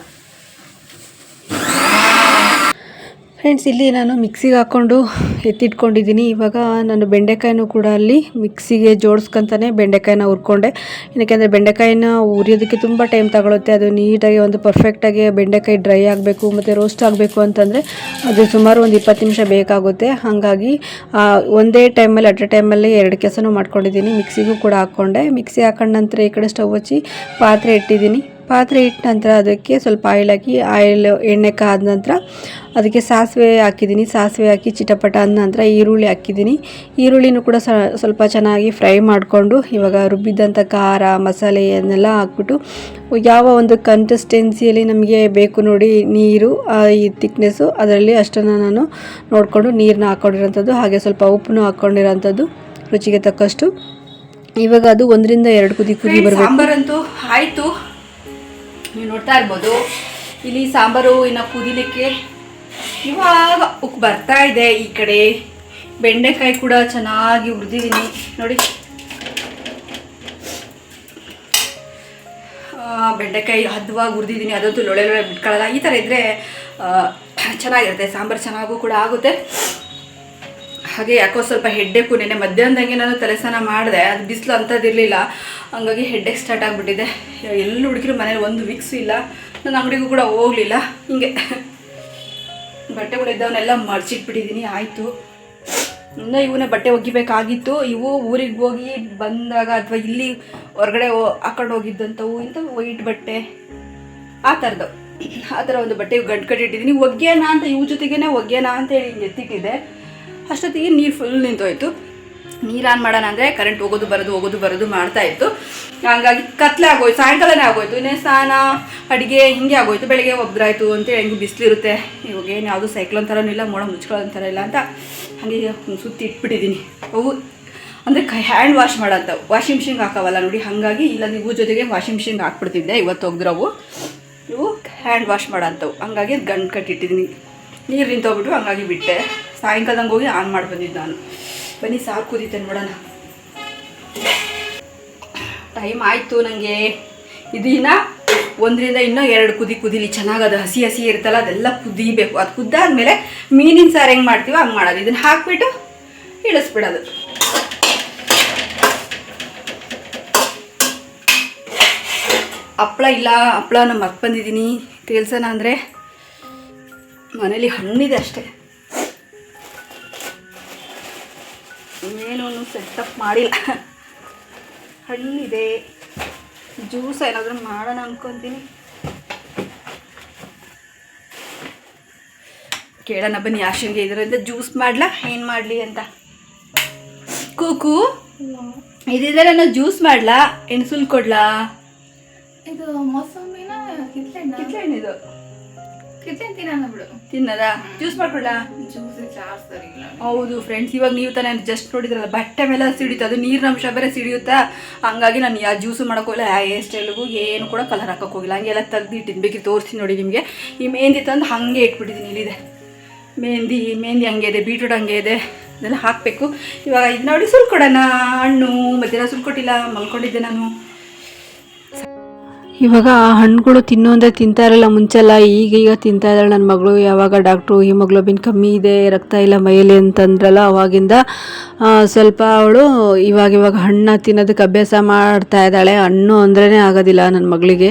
ಫ್ರೆಂಡ್ಸ್ ಇಲ್ಲಿ ನಾನು ಮಿಕ್ಸಿಗೆ ಹಾಕ್ಕೊಂಡು ಎತ್ತಿಟ್ಕೊಂಡಿದ್ದೀನಿ. ಇವಾಗ ನಾನು ಬೆಂಡೆಕಾಯಿನೂ ಕೂಡ ಅಲ್ಲಿ ಮಿಕ್ಸಿಗೆ ಜೋಡಿಸ್ಕೊಂತಾನೆ ಬೆಂಡೆಕಾಯಿನ ಹುರ್ಕೊಂಡೆ. ಏನಕ್ಕೆಂದರೆ ಬೆಂಡೆಕಾಯಿನ ಉರಿಯೋದಕ್ಕೆ ತುಂಬ ಟೈಮ್ ತಗೊಳುತ್ತೆ. ಅದು ನೀಟಾಗಿ ಒಂದು ಪರ್ಫೆಕ್ಟಾಗಿ ಬೆಂಡೆಕಾಯಿ ಡ್ರೈ ಆಗಬೇಕು, ಮತ್ತು ರೋಸ್ಟ್ ಆಗಬೇಕು ಅಂತಂದರೆ ಅದು ಸುಮಾರು ಒಂದು ಇಪ್ಪತ್ತು ನಿಮಿಷ ಬೇಕಾಗುತ್ತೆ. ಹಾಗಾಗಿ ಒಂದೇ ಟೈಮಲ್ಲಿ ಅಟ್ ಎ ಟೈಮಲ್ಲಿ ಎರಡು ಕೆಲಸನೂ ಮಾಡ್ಕೊಂಡಿದ್ದೀನಿ. ಮಿಕ್ಸಿಗೂ ಕೂಡ ಹಾಕ್ಕೊಂಡೆ. ಮಿಕ್ಸಿ ಹಾಕೊಂಡ ನಂತರ ಈ ಕಡೆ ಸ್ಟವ್ ಹಚ್ಚಿ ಪಾತ್ರೆ ಇಟ್ಟಿದ್ದೀನಿ. ಪಾತ್ರೆ ಇಟ್ಟ ನಂತರ ಅದಕ್ಕೆ ಸ್ವಲ್ಪ ಆಯಿಲ್ ಹಾಕಿ ಆಯಿಲ್ ಎಣ್ಣೆ ಕಾದ ನಂತರ ಅದಕ್ಕೆ ಸಾಸಿವೆ ಹಾಕಿದ್ದೀನಿ. ಸಾಸಿವೆ ಹಾಕಿ ಚಿಟಪಟ ಅಂದ ನಂತರ ಈರುಳ್ಳಿ ಹಾಕಿದ್ದೀನಿ. ಈರುಳ್ಳಿನೂ ಕೂಡ ಸ್ವಲ್ಪ ಚೆನ್ನಾಗಿ ಫ್ರೈ ಮಾಡಿಕೊಂಡು ಇವಾಗ ರುಬ್ಬಿದ್ದಂಥ ಖಾರ ಮಸಾಲೆ ಅದನ್ನೆಲ್ಲ ಹಾಕ್ಬಿಟ್ಟು ಯಾವ ಒಂದು ಕನ್ಸಿಸ್ಟೆನ್ಸಿಯಲ್ಲಿ ನಮಗೆ ಬೇಕು ನೋಡಿ ನೀರು ಆ, ಈ ತಿಕ್ನೆಸ್ಸು ಅದರಲ್ಲಿ ಅಷ್ಟನ್ನು ನಾನು ನೋಡಿಕೊಂಡು ನೀರನ್ನ ಹಾಕ್ಕೊಂಡಿರೋಂಥದ್ದು ಹಾಗೆ ಸ್ವಲ್ಪ ಉಪ್ಪನ್ನು ಹಾಕ್ಕೊಂಡಿರೋಂಥದ್ದು ರುಚಿಗೆ ತಕ್ಕಷ್ಟು. ಇವಾಗ ಅದು ಒಂದರಿಂದ ಎರಡು ಕುದಿ ಕುದಿ ಬರಬೇಕು.
ಸಾಂಬಾರಂತೂ ಆಯಿತು. ನೀವು ನೋಡ್ತಾ ಇರ್ಬೋದು. ಇಲ್ಲಿ ಸಾಂಬಾರು, ಇನ್ನು ಕುದಿಲಿಕ್ಕೆ ಇವಾಗ ಉಕ್ ಬರ್ತಾ ಇದೆ ಈ ಕಡೆ. ಬೆಂಡೆಕಾಯಿ ಕೂಡ ಚೆನ್ನಾಗಿ ಹುರಿದಿದ್ದೀನಿ ನೋಡಿ. ಬೆಂಡೆಕಾಯಿ ಹದ್ವಾಗಿ ಹುರಿದಿದ್ದೀನಿ ಅದಂತೂ ಲೊಳೆ ಲೊಳೆ ಬಿಟ್ಕೊಳ್ಳಲ್ಲ. ಈ ಥರ ಇದ್ದರೆ ಚೆನ್ನಾಗಿರುತ್ತೆ. ಸಾಂಬಾರು ಚೆನ್ನಾಗೂ ಕೂಡ ಆಗುತ್ತೆ. ಹಾಗೆ ಯಾಕೋ ಸ್ವಲ್ಪ ಹೆಡ್ಡೇಕು ನೆನೆ ಮಧ್ಯಾಹ್ನದಂಗೆ ನಾನು ತಲೆ ಸ್ನಾನ ಮಾಡಿದೆ, ಅದು ಬಿಸಿಲು ಅಂಥದ್ದಿರಲಿಲ್ಲ. ಹಂಗಾಗಿ ಹೆಡ್ಡೇಕ್ ಸ್ಟಾರ್ಟ್ ಆಗಿಬಿಟ್ಟಿದೆ. ಎಲ್ಲ ಹುಡುಗಿರು ಮನೇಲಿ ಒಂದು ವಿಕ್ಸು ಇಲ್ಲ. ನಾನು ಅಂಗಡಿಗೂ ಕೂಡ ಹೋಗಲಿಲ್ಲ. ಹಿಂಗೆ. ಬಟ್ಟೆಗಳಿದ್ದವನ್ನೆಲ್ಲ ಮರ್ಚಿಟ್ಬಿಟ್ಟಿದ್ದೀನಿ, ಆಯಿತು. ಇನ್ನು ಇವನ್ನ ಬಟ್ಟೆ ಒಗಿಬೇಕಾಗಿತ್ತು. ಇವು ಊರಿಗೆ ಹೋಗಿ ಬಂದಾಗ ಅಥವಾ ಇಲ್ಲಿ ಹೊರಗಡೆ ಹಾಕೊಂಡು ಹೋಗಿದ್ದಂಥವು ಇಂಥ ವೈಟ್ ಬಟ್ಟೆ. ಆ ಥರದ್ದು. ಆ ಥರ ಒಂದು ಬಟ್ಟೆ ಗಂಟು ಕಟ್ಟಿಟ್ಟಿದ್ದೀನಿ ಒಗ್ಯೋಣ ಅಂತ ಇವ್ರ ಜೊತೆಗೇನೆ ಒಗ್ಯೋಣ ಅಂತ ಹೇಳಿ ಎತ್ತಿಟ್ಟಿದೆ ಅಷ್ಟೊತ್ತಿಗೆ ನೀರು ಫುಲ್ ನಿಂತೋಯ್ತು. ನೀರು ಆನ್ ಮಾಡೋಣ ಅಂದರೆ ಕರೆಂಟ್ ಹೋಗೋದು ಬರೋದು ಹೋಗೋದು ಬರೋದು ಮಾಡ್ತಾ ಇತ್ತು. ಹಂಗಾಗಿ ಕತ್ಲೆ ಆಗೋಯ್ತು, ಸಾಯಂಕಾಲನೇ ಆಗೋಯ್ತು. ಇನ್ನೇ ಸ್ನಾನ, ಅಡುಗೆ ಹಿಂಗೆ ಆಗೋಯ್ತು. ಬೆಳಗ್ಗೆ ಒಬ್ರಾಯ್ತು ಅಂತೇಳಿ ಹೆಂಗೆ ಬಿಸಿಲಿರುತ್ತೆ. ಇವಾಗ ಏನು ಯಾವುದು ಸೈಕ್ಲೋನ್ ಥರನೂ ಇಲ್ಲ, ಮೋಡ ಮುಚ್ಕೊಳ್ಳೋ ಥರ ಇಲ್ಲ ಅಂತ ಹಾಗೆ ಸುತ್ತಿ ಇಟ್ಬಿಟ್ಟಿದ್ದೀನಿ. ಅವು ಅಂದರೆ ಕೈ ಹ್ಯಾಂಡ್ ವಾಶ್ ಮಾಡೋಂಥ ವಾಷಿಂಗ್ ಮಿಷಿನ್ಗೆ ಹಾಕವಲ್ಲ ನೋಡಿ, ಹಾಗಾಗಿ ಇಲ್ಲ, ನೀವು ಜೊತೆಗೆ ವಾಷಿಂಗ್ ಮಿಷಿನ್ಗೆ ಹಾಕ್ಬಿಡ್ತಿದ್ದೆ. ಇವತ್ತು ಒಗ್ದ್ರವು ಇವು ಹ್ಯಾಂಡ್ ವಾಶ್ ಮಾಡೋಂಥವು ಹಂಗಾಗಿ ಗಂಡು ಕಟ್ಟಿಟ್ಟಿದ್ದೀನಿ ನೀರು ನಿಂತೋಗ್ಬಿಟ್ಟು ಹಂಗಾಗಿ ಬಿಟ್ಟೆ. ಸಾಯಂಕಾಲದಂಗೆ ಹೋಗಿ ಆನ್ ಮಾಡಿ ಬಂದಿದ್ದು ನಾನು. ಬನ್ನಿ ಸಾಕು ಕುದೀತೇನೆ ನೋಡೋಣ. ಟೈಮ್ ಆಯಿತು ನನಗೆ ಇದನ್ನ ಒಂದರಿಂದ ಇನ್ನೂ ಎರಡು ಕುದಿ ಕುದಿಲಿ ಚೆನ್ನಾಗಿ ಅದು ಹಸಿ ಹಸಿ ಇರುತ್ತಲ್ಲ, ಅದೆಲ್ಲ ಕುದಿಬೇಕು. ಅದು ಕುದ್ದಾದ್ಮೇಲೆ ಮೀನಿನ ಸಾರು ಹೆಂಗೆ ಮಾಡ್ತೀವೋ ಹಂಗೆ ಮಾಡೋದು. ಇದನ್ನು ಹಾಕ್ಬಿಟ್ಟು ಇಳಿಸ್ಬಿಡೋದು. ಹಪ್ಳ ಇಲ್ಲ ಹಪ್ಳನ ಮರ್ತು ಬಂದಿದ್ದೀನಿ. ತೇಲ್ಸೋಣ ಅಂದರೆ. ಮನೇಲಿ ಹಣ್ಣಿದೆ ಅಷ್ಟೇ. ಇನ್ನೇನು ಸೆಟಪ್ ಮಾಡಿಲ್ಲ. ಹಣ್ಣಿದೆ. ಜ್ಯೂಸ್ ಏನಾದರೂ ಮಾಡೋಣ ಅನ್ಕೊತೀನಿ. ಕೇಳೋಣ ಬನ್ನಿ ಆಶಂಗೆ ಇದರಿಂದ ಜ್ಯೂಸ್ ಮಾಡ್ಲಾ ಏನು ಮಾಡಲಿ ಅಂತ. ಕೂಕು ಇದಿದ್ರೆ ನಾನು ಜ್ಯೂಸ್ ಮಾಡ್ಲಾ ಎಣ್ಸುಲ್ ಕೊಡ್ಲಾ?
ಇದು ಮೊಸಂಬಿನ ಕಿತ್ಲೆಣ್ಣ?
ಕಿತ್ಲೆಹಣ್ಣಿದು
ಕಿತ್ಲೆಹಣ್ಣು ತಿನ್ನೋಣ ಬಿಡು.
ತಿನ್ನದ? ಜ್ಯೂಸ್ ಮಾಡ್ಕೊಳ್ಳ
ಜ್ಯೂಸ್ ಚಾರ್ಜ್ ಸರಿ ಇಲ್ಲ.
ಹೌದು ಫ್ರೆಂಡ್ಸ್ ಇವಾಗ ನೀವು ತಾನೇ ಜಸ್ಟ್ ನೋಡಿದ್ರಲ್ಲ ಬಟ್ಟೆ ಮೇಲೆ ಸಿಡಿಯುತ್ತೆ ಅದು ನೀರಿನ ಅಂಶ ಬೇರೆ ಸಿಡಿಯುತ್ತಾ? ಹಂಗಾಗಿ ನಾನು ಯಾವ ಜ್ಯೂಸು ಮಾಡೋಕ್ಕೋಗಿಲ್ಲ ಹೇರ್ ಸ್ಟೈಲ್ಗೂ ಏನು ಕೂಡ ಕಲರ್ ಹಾಕೋಕೆ ಹೋಗಿಲ್ಲ ಹಂಗೆಲ್ಲ ತೆಗ್ದಿಟ್ಟಿದ್ದು ಬೇಕಿತ್ತು ತೋರಿಸ್ತೀನಿ ನೋಡಿ ನಿಮಗೆ. ಈ ಮೆಹಂದಿ ತಂದು ಹಾಗೆ ಇಟ್ಬಿಟ್ಟಿದ್ದೀನಿ ಇಲ್ಲಿದೆ. ಮೆಹಂದಿ ಮೆಹಂದಿ ಹಂಗೆ ಇದೆ ಬೀಟ್ರೂಟ್ ಹಂಗೆ ಇದೆ. ಇದೆಲ್ಲ ಹಾಕಬೇಕು. ಇವಾಗ ಇದು ನೋಡಿ ಸುಲ್ಕೊಡೋಣ ಹಣ್ಣು ಮಧ್ಯಾಹ್ನ ಸುಲ್ಕೊಟ್ಟಿಲ್ಲ ಮಲ್ಕೊಂಡಿದ್ದೆ ನಾನು.
ಇವಾಗ ಆ ಹಣ್ಣುಗಳು ತಿನ್ನು ಅಂದರೆ ತಿಂತಾ ಇರಲ್ಲ ಮುಂಚೆಲ್ಲ, ಈಗ ಈಗ ತಿಂತಾ ಇದ್ದಾಳೆ ನನ್ನ ಮಗಳು. ಯಾವಾಗ ಡಾಕ್ಟ್ರು ಹಿಮೋಗ್ಲೋಬಿನ್ ಕಮ್ಮಿ ಇದೆ, ರಕ್ತ ಇಲ್ಲ, ಮೈಯಲ್ಲಿ ಅಂತಂದ್ರಲ್ಲ ಅವಾಗಿಂದ ಸ್ವಲ್ಪ ಅವಳು ಇವಾಗ ಇವಾಗ ಹಣ್ಣು ತಿನ್ನೋದಕ್ಕೆ ಅಭ್ಯಾಸ ಮಾಡ್ತಾ ಇದ್ದಾಳೆ ಹಣ್ಣು ಅಂದ್ರೇ ಆಗೋದಿಲ್ಲ ನನ್ನ ಮಗಳಿಗೆ.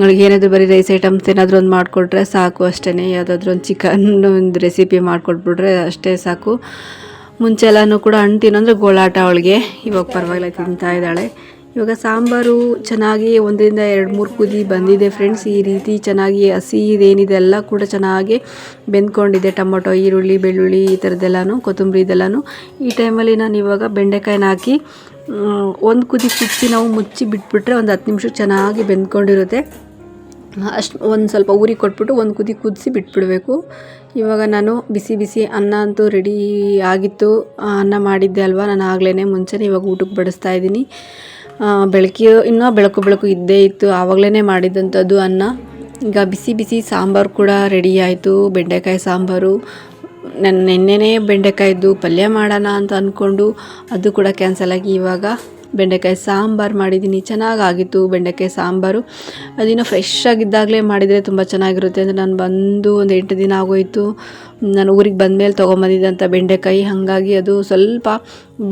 ಅವಳಿಗೆ ಏನಾದರೂ ಬರೀ ರೈಸ್ ಐಟಮ್ಸ್ ಏನಾದರೂ ಒಂದು ಮಾಡಿಕೊಟ್ರೆ ಸಾಕು ಅಷ್ಟೇ ಯಾವುದಾದ್ರೂ ಒಂದು ಚಿಕನ್ ಒಂದು ರೆಸಿಪಿ ಮಾಡಿಕೊಟ್ಬಿಟ್ರೆ ಅಷ್ಟೇ ಸಾಕು. ಮುಂಚೆ ಎಲ್ಲನೂ ಕೂಡ ಹಣ್ಣು ತಿನ್ನೋಂದ್ರೆ ಗೋಳಾಟ ಅವಳಿಗೆ. ಇವಾಗ ಪರವಾಗಿಲ್ಲ ತಿಂತಾ ಇದ್ದಾಳೆ ಇವಾಗ ಸಾಂಬಾರು ಚೆನ್ನಾಗಿ ಒಂದರಿಂದ ಎರಡು ಮೂರು ಕುದಿ ಬಂದಿದೆ ಫ್ರೆಂಡ್ಸ್ ಈ ರೀತಿ ಚೆನ್ನಾಗಿ ಹಸಿ ಇದೇನಿದೆ, ಎಲ್ಲ ಕೂಡ ಚೆನ್ನಾಗಿ ಬೆಂದ್ಕೊಂಡಿದೆ. ಟೊಮೊಟೊ, ಈರುಳ್ಳಿ, ಬೆಳ್ಳುಳ್ಳಿ ಈ ಥರದ್ದೆಲ್ಲನೂ ಕೊತ್ತಂಬರಿ ಇದೆಲ್ಲನೂ. ಈ ಟೈಮಲ್ಲಿ ನಾನು ಇವಾಗ ಬೆಂಡೆಕಾಯಿನ ಹಾಕಿ ಒಂದು ಕುದಿ ಕುದಿಸಿ ನಾವು ಮುಚ್ಚಿ ಬಿಟ್ಬಿಟ್ರೆ ಒಂದು ಹತ್ತು ನಿಮಿಷ ಚೆನ್ನಾಗಿ ಬೆಂದ್ಕೊಂಡಿರುತ್ತೆ. ಅಷ್ಟು ಒಂದು ಸ್ವಲ್ಪ ಊರಿಗೆ ಕೊಟ್ಬಿಟ್ಟು ಒಂದು ಕುದಿ ಕುದಿಸಿ ಬಿಟ್ಬಿಡಬೇಕು. ಇವಾಗ ನಾನು ಬಿಸಿ ಬಿಸಿ ಅನ್ನ ಅಂತೂ ರೆಡಿ ಆಗಿತ್ತು. ಅನ್ನ ಮಾಡಿದ್ದೆ ಅಲ್ವಾ? ನಾನು ಆಗಲೇ ಮುಂಚೆನೇ ಇವಾಗ ಊಟಕ್ಕೆ ಬಡಿಸ್ತಾ ಇದ್ದೀನಿ. ಬೆಳಗ್ಗೆ ಇನ್ನೂ ಬೆಳಕು ಬೆಳಕು ಇದ್ದೇ ಇತ್ತು. ಆವಾಗಲೇ ಮಾಡಿದಂಥದ್ದು ಅನ್ನ. ಈಗ ಬಿಸಿ ಬಿಸಿ ಸಾಂಬಾರು ಕೂಡ ರೆಡಿ ಆಯಿತು. ಬೆಂಡೆಕಾಯಿ ಸಾಂಬಾರು. ನನ್ನ ನೆನ್ನೆನೇ ಬೆಂಡೆಕಾಯಿದ್ದು ಪಲ್ಯ ಮಾಡೋಣ ಅಂತ ಅಂದ್ಕೊಂಡು ಅದು ಕೂಡ ಕ್ಯಾನ್ಸಲ್ ಆಗಿ ಇವಾಗ ಬೆಂಡೆಕಾಯಿ ಸಾಂಬಾರು ಮಾಡಿದ್ದೀನಿ. ಚೆನ್ನಾಗಾಗಿತ್ತು ಬೆಂಡೆಕಾಯಿ ಸಾಂಬಾರು. ಅದಿನ್ನೂ ಫ್ರೆಶ್ ಆಗಿದ್ದಾಗಲೇ ಮಾಡಿದರೆ ತುಂಬ ಚೆನ್ನಾಗಿರುತ್ತೆ ಅಂದರೆ ನಾನು ಬಂದು ಒಂದು ಎಂಟು ದಿನ ಆಗೋಯಿತು. ನಾನು ಊರಿಗೆ ಬಂದಮೇಲೆ ತೊಗೊಂಬಂದಿದ್ದಂಥ ಬೆಂಡೆಕಾಯಿ. ಹಾಗಾಗಿ ಅದು ಸ್ವಲ್ಪ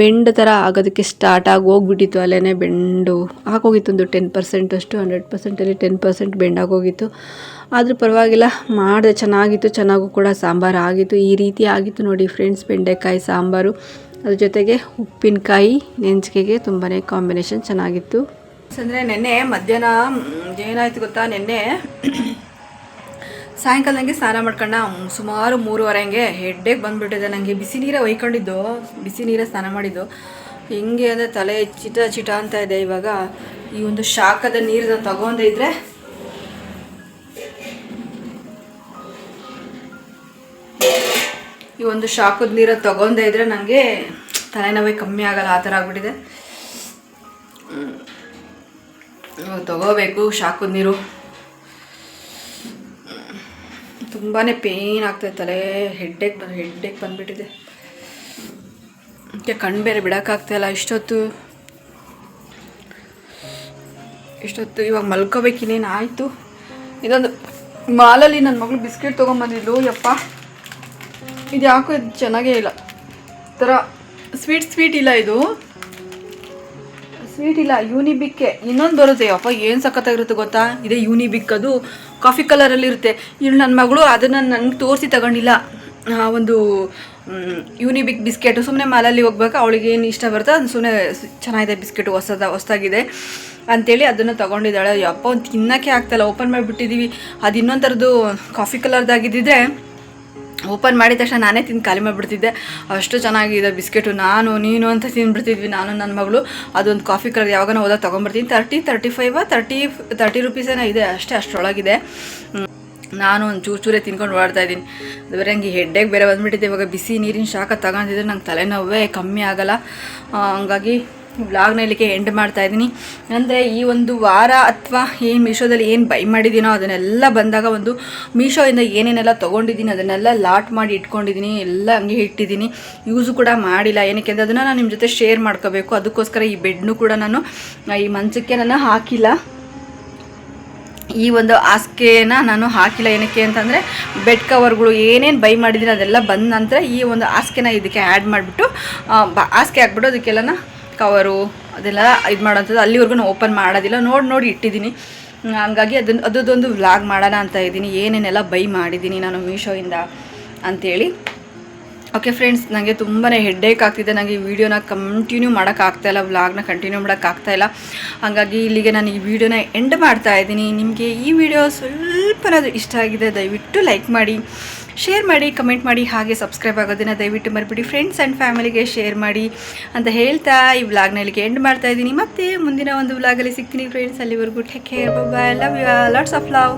ಬೆಂಡ್ ಥರ ಆಗೋದಕ್ಕೆ ಸ್ಟಾರ್ಟ್ ಆಗಿ ಹೋಗ್ಬಿಟ್ಟಿತ್ತು ಅಲ್ಲೇ ಬೆಂಡು. ಆಗೋಗಿತ್ತು ಒಂದು ಟೆನ್ ಪರ್ಸೆಂಟ್ ಅಷ್ಟು ಹಂಡ್ರೆಡ್ ಪರ್ಸೆಂಟಲ್ಲಿ ಟೆನ್ ಪರ್ಸೆಂಟ್ ಬೆಂಡಾಗೋಗಿತ್ತು ಆದರೂ ಪರವಾಗಿಲ್ಲ, ಮಾಡಿದೆ ಚೆನ್ನಾಗಿತ್ತು, ಚೆನ್ನಾಗೂ ಕೂಡ ಸಾಂಬಾರು ಆಗಿತ್ತು. ಈ ರೀತಿ ಆಗಿತ್ತು ನೋಡಿ ಫ್ರೆಂಡ್ಸ್ ಬೆಂಡೆಕಾಯಿ ಸಾಂಬಾರು. ಅದ್ರ ಜೊತೆಗೆ ಉಪ್ಪಿನಕಾಯಿ ನೆಂಚಿಕೆಗೆ ತುಂಬಾ ಕಾಂಬಿನೇಷನ್ ಚೆನ್ನಾಗಿತ್ತು.
ಅಂದರೆ ನೆನ್ನೆ ಮಧ್ಯಾಹ್ನ ಏನಾಯಿತು ಗೊತ್ತಾ? ನೆನ್ನೆ ಸಾಯಂಕಾಲ ನನಗೆ ಸ್ನಾನ ಮಾಡ್ಕೊಂಡ ಸುಮಾರು ಮೂರುವರೆ ಹಂಗೆ ಹೆಡ್ಡೆಗೆ ಬಂದುಬಿಟ್ಟಿದೆ ನನಗೆ ಬಿಸಿ ನೀರೇ ಒಯ್ಕೊಂಡಿದ್ದು, ಬಿಸಿ ನೀರೇ ಸ್ನಾನ ಮಾಡಿದ್ದು. ಹೆಂಗೆ ಅಂದರೆ ತಲೆ ಚಿಟ ಚಿಟ ಅಂತ ಇದೆ ಇವಾಗ. ಈ ಒಂದು ಶಾಖದ ನೀರನ್ನ ತಗೊಂಡೇ ಇದ್ರೆ ಈ ಒಂದು ಶಾಖದ ನೀರು ತಗೊಂಡೇ ಇದ್ರೆ ನನಗೆ ತಲೆನೋವೇ ಕಮ್ಮಿ ಆಗಲ್ಲ, ಆ ಥರ ಆಗ್ಬಿಟ್ಟಿದೆ. ತಗೋಬೇಕು ಶಾಖದ ನೀರು. ತುಂಬಾ ಪೇಯ್ನ್ ಆಗ್ತದೆ ತಲೆ, ಹೆಡ್ಡೇಕ್ ಬಂದು ಹೆಡ್ಡೇಕ್ ಬಂದುಬಿಟ್ಟಿದೆ. ಅದಕ್ಕೆ ಕಣ್ಣು ಬೇರೆ ಬಿಡೋಕ್ಕಾಗ್ತಾಯಿಲ್ಲ ಇಷ್ಟೊತ್ತು. ಇಷ್ಟೊತ್ತು ಇವಾಗ ಮಲ್ಕೋಬೇಕು ಇನ್ನೇನು ಆಯಿತು. ಇದೊಂದು ಮಾಲಲ್ಲಿ ನನ್ನ ಮಗಳು ಬಿಸ್ಕೆಟ್ ತೊಗೊಂಬಂದಿದ್ಲು ಯಪ್ಪ. ಇದು ಯಾಕೋ ಇದು ಚೆನ್ನಾಗೇ ಇಲ್ಲ. ಥರ ಸ್ವೀಟ್ ಸ್ವೀಟ್ ಇಲ್ಲ ಇದು. ಸ್ವೀಟ್ ಇಲ್ಲ ಯೂನಿಬಿಕ್ಕೆ ಇನ್ನೊಂದು ಬರುತ್ತೆ. ಅಪ್ಪ, ಏನು ಸಖತ್ತಾಗಿರುತ್ತೆ ಗೊತ್ತಾ? ಇದೇ ಯೂನಿಬಿಕ್ ಅದು. ಕಾಫಿ ಕಲರಲ್ಲಿ ಇರುತ್ತೆ. ಇಲ್ಲಿ ನನ್ನ ಮಗಳು ಅದನ್ನು ನನಗೆ ತೋರಿಸಿ ತಗೊಂಡಿಲ್ಲ. ಆ, ಒಂದು ಯೂನಿಬಿಕ್ ಬಿಸ್ಕೆಟು. ಸುಮ್ಮನೆ ಮಾಲಲ್ಲಿ ಹೋಗ್ಬೇಕು. ಅವಳಿಗೆ ಏನು ಇಷ್ಟ ಬರುತ್ತೆ ಅದು ಸುಮ್ಮನೆ ಚೆನ್ನಾಗಿದೆ ಬಿಸ್ಕೆಟು, ಹೊಸದ, ಹೊಸದಾಗಿದೆ ಅಂಥೇಳಿ ಅದನ್ನು ತೊಗೊಂಡಿದ್ದಾಳೆ. ಯಪ್ಪ ಒಂದು ತಿನ್ನೋಕ್ಕೆ ಆಗ್ತಾಯಿಲ್ಲ ಓಪನ್ ಮಾಡಿಬಿಟ್ಟಿದ್ದೀವಿ ಅದು ಇನ್ನೊಂದು ಥರದ್ದು ಕಾಫಿ ಕಲರ್ದಾಗಿದ್ದಿದ್ರೆ ಓಪನ್ ಮಾಡಿದ ತಕ್ಷಣ ನಾನೇ ತಿಂದು ಖಾಲಿ ಮಾಡಿಬಿಡ್ತಿದ್ದೆ. ಅಷ್ಟು ಚೆನ್ನಾಗಿದೆ ಬಿಸ್ಕೆಟು. ನಾನು, ನೀನು ಅಂತ ತಿಂದುಬಿಡ್ತಿದ್ವಿ, ನಾನು ನನ್ನ ಮಗಳು. ಅದೊಂದು ಕಾಫಿ ಕಲರ್ ಯಾವಾಗ ಹೋದಾಗ ತೊಗೊಂಬರ್ತೀನಿ thirty thirty five thirty thirty ರುಪೀಸೇನೋ ಇದೆ. ಅಷ್ಟೇ, ಅಷ್ಟರೊಳಗಿದೆ. ನಾನು ಒಂದು ಚೂರು ಚೂರೇ ತಿನ್ಕೊಂಡು ಓಡಾಡ್ತಾ ಇದ್ದೀನಿ. ಬೇರೆ ಹಂಗೆ ಹೆಡ್ಡೇಗೆ ಬೇರೆ ಬಂದುಬಿಟ್ಟಿದೆ. ಇವಾಗ ಬಿಸಿ ನೀರಿನ ಶಾಖ ತಗೊಂಡಿದ್ರೆ ನಂಗೆ ತಲೆನೋವೇ ಕಮ್ಮಿ ಆಗಲ್ಲ. ಹಂಗಾಗಿ ವ್ಲಾಗ್ನ ಇಲ್ಲಿಗೆ ಎಂಡ್ ಮಾಡ್ತಾ ಇದ್ದೀನಿ. ಅಂದರೆ ಈ ಒಂದು ವಾರ ಅಥವಾ ಏನು ಮೀಶೋದಲ್ಲಿ ಏನು ಬೈ ಮಾಡಿದ್ದೀನೋ ಅದನ್ನೆಲ್ಲ ಬಂದಾಗ ಒಂದು ಮೀಶೋಯಿಂದ ಏನೇನೆಲ್ಲ ತೊಗೊಂಡಿದ್ದೀನಿ, ಅದನ್ನೆಲ್ಲ ಲಾಟ್ ಮಾಡಿ ಇಟ್ಕೊಂಡಿದ್ದೀನಿ, ಎಲ್ಲ ಹಂಗೆ ಇಟ್ಟಿದ್ದೀನಿ. ಯೂಸು ಕೂಡ ಮಾಡಿಲ್ಲ. ಏನಕ್ಕೆ ಅಂದರೆ ಅದನ್ನು ನಾನು ನಿಮ್ಮ ಜೊತೆ ಶೇರ್ ಮಾಡ್ಕೋಬೇಕು. ಅದಕ್ಕೋಸ್ಕರ ಈ ಬೆಡ್ನು ಕೂಡ ನಾನು ಈ ಮಂಚಕ್ಕೆ ನಾನು ಹಾಕಿಲ್ಲ. ಈ ಒಂದು ಹಾಸಿಗೆನ ನಾನು ಹಾಕಿಲ್ಲ. ಏನಕ್ಕೆ ಅಂತಂದರೆ ಬೆಡ್ ಕವರ್ಗಳು ಏನೇನು ಬೈ ಮಾಡಿದ್ದೀನಿ ಅದೆಲ್ಲ ಬಂದ ನಂತರ ಈ ಒಂದು ಹಾಸಿಗೆನ ಇದಕ್ಕೆ ಆ್ಯಡ್ ಮಾಡಿಬಿಟ್ಟು ಹಾಸಿಗೆ ಹಾಕ್ಬಿಟ್ಟು ಅದಕ್ಕೆಲ್ಲನ ಕವರು ಅದೆಲ್ಲ ಇದು ಮಾಡೋಂಥದ್ದು ಅಲ್ಲಿವರೆಗೂ ಓಪನ್ ಮಾಡೋದಿಲ್ಲ. ನೋಡಿ ನೋಡಿ ಇಟ್ಟಿದ್ದೀನಿ. ಹಂಗಾಗಿ ಅದನ್ನು ಅದರದ್ದೊಂದು ವ್ಲಾಗ್ ಮಾಡೋಣ ಅಂತ ಇದ್ದೀನಿ. ಏನೇನೆಲ್ಲ ಬೈ ಮಾಡಿದ್ದೀನಿ ನಾನು ಮೀಶೋಯಿಂದ ಅಂಥೇಳಿ ಓಕೆ ಫ್ರೆಂಡ್ಸ್ ನನಗೆ ತುಂಬಾ ಹೆಡ್ಡೇಕ್ ಆಗ್ತಿದೆ. ನನಗೆ ಈ ವಿಡಿಯೋನ ಕಂಟಿನ್ಯೂ ಮಾಡೋಕ್ಕಾಗ್ತಾಯಿಲ್ಲ ವ್ಲಾಗ್ನ ಕಂಟಿನ್ಯೂ ಮಾಡೋಕ್ಕಾಗ್ತಾಯಿಲ್ಲ ಹಾಗಾಗಿ ಇಲ್ಲಿಗೆ ನಾನು ಈ ವಿಡಿಯೋನ ಎಂಡ್ ಮಾಡ್ತಾ ಇದ್ದೀನಿ. ನಿಮಗೆ ಈ ವಿಡಿಯೋ ಸ್ವಲ್ಪನಾದರೂ ಇಷ್ಟ ಆಗಿದೆ, ದಯವಿಟ್ಟು ಲೈಕ್ ಮಾಡಿ. ಶೇರ್ ಮಾಡಿ ಕಮೆಂಟ್ ಮಾಡಿ ಹಾಗೆ ಸಬ್ಸ್ಕ್ರೈಬ್ ಆಗೋದನ್ನು ದಯವಿಟ್ಟು ಮರಿಬಿಡಿ. ಫ್ರೆಂಡ್ಸ್ ಆ್ಯಂಡ್ ಫ್ಯಾಮಿಲಿಗೆ ಶೇರ್ ಮಾಡಿ ಅಂತ ಹೇಳ್ತಾ ಈ ವ್ಲಾಗ್ನಲ್ಲಿಗೆ ಎಂಡ್ ಮಾಡ್ತಾ ಇದ್ದೀನಿ. ಮತ್ತೆ ಮುಂದಿನ ಒಂದು ವ್ಲಾಗಲ್ಲಿ ಸಿಗ್ತೀನಿ ಫ್ರೆಂಡ್ಸ್ ಅಲ್ಲಿವರೆಗೂ take care bye love you lots of love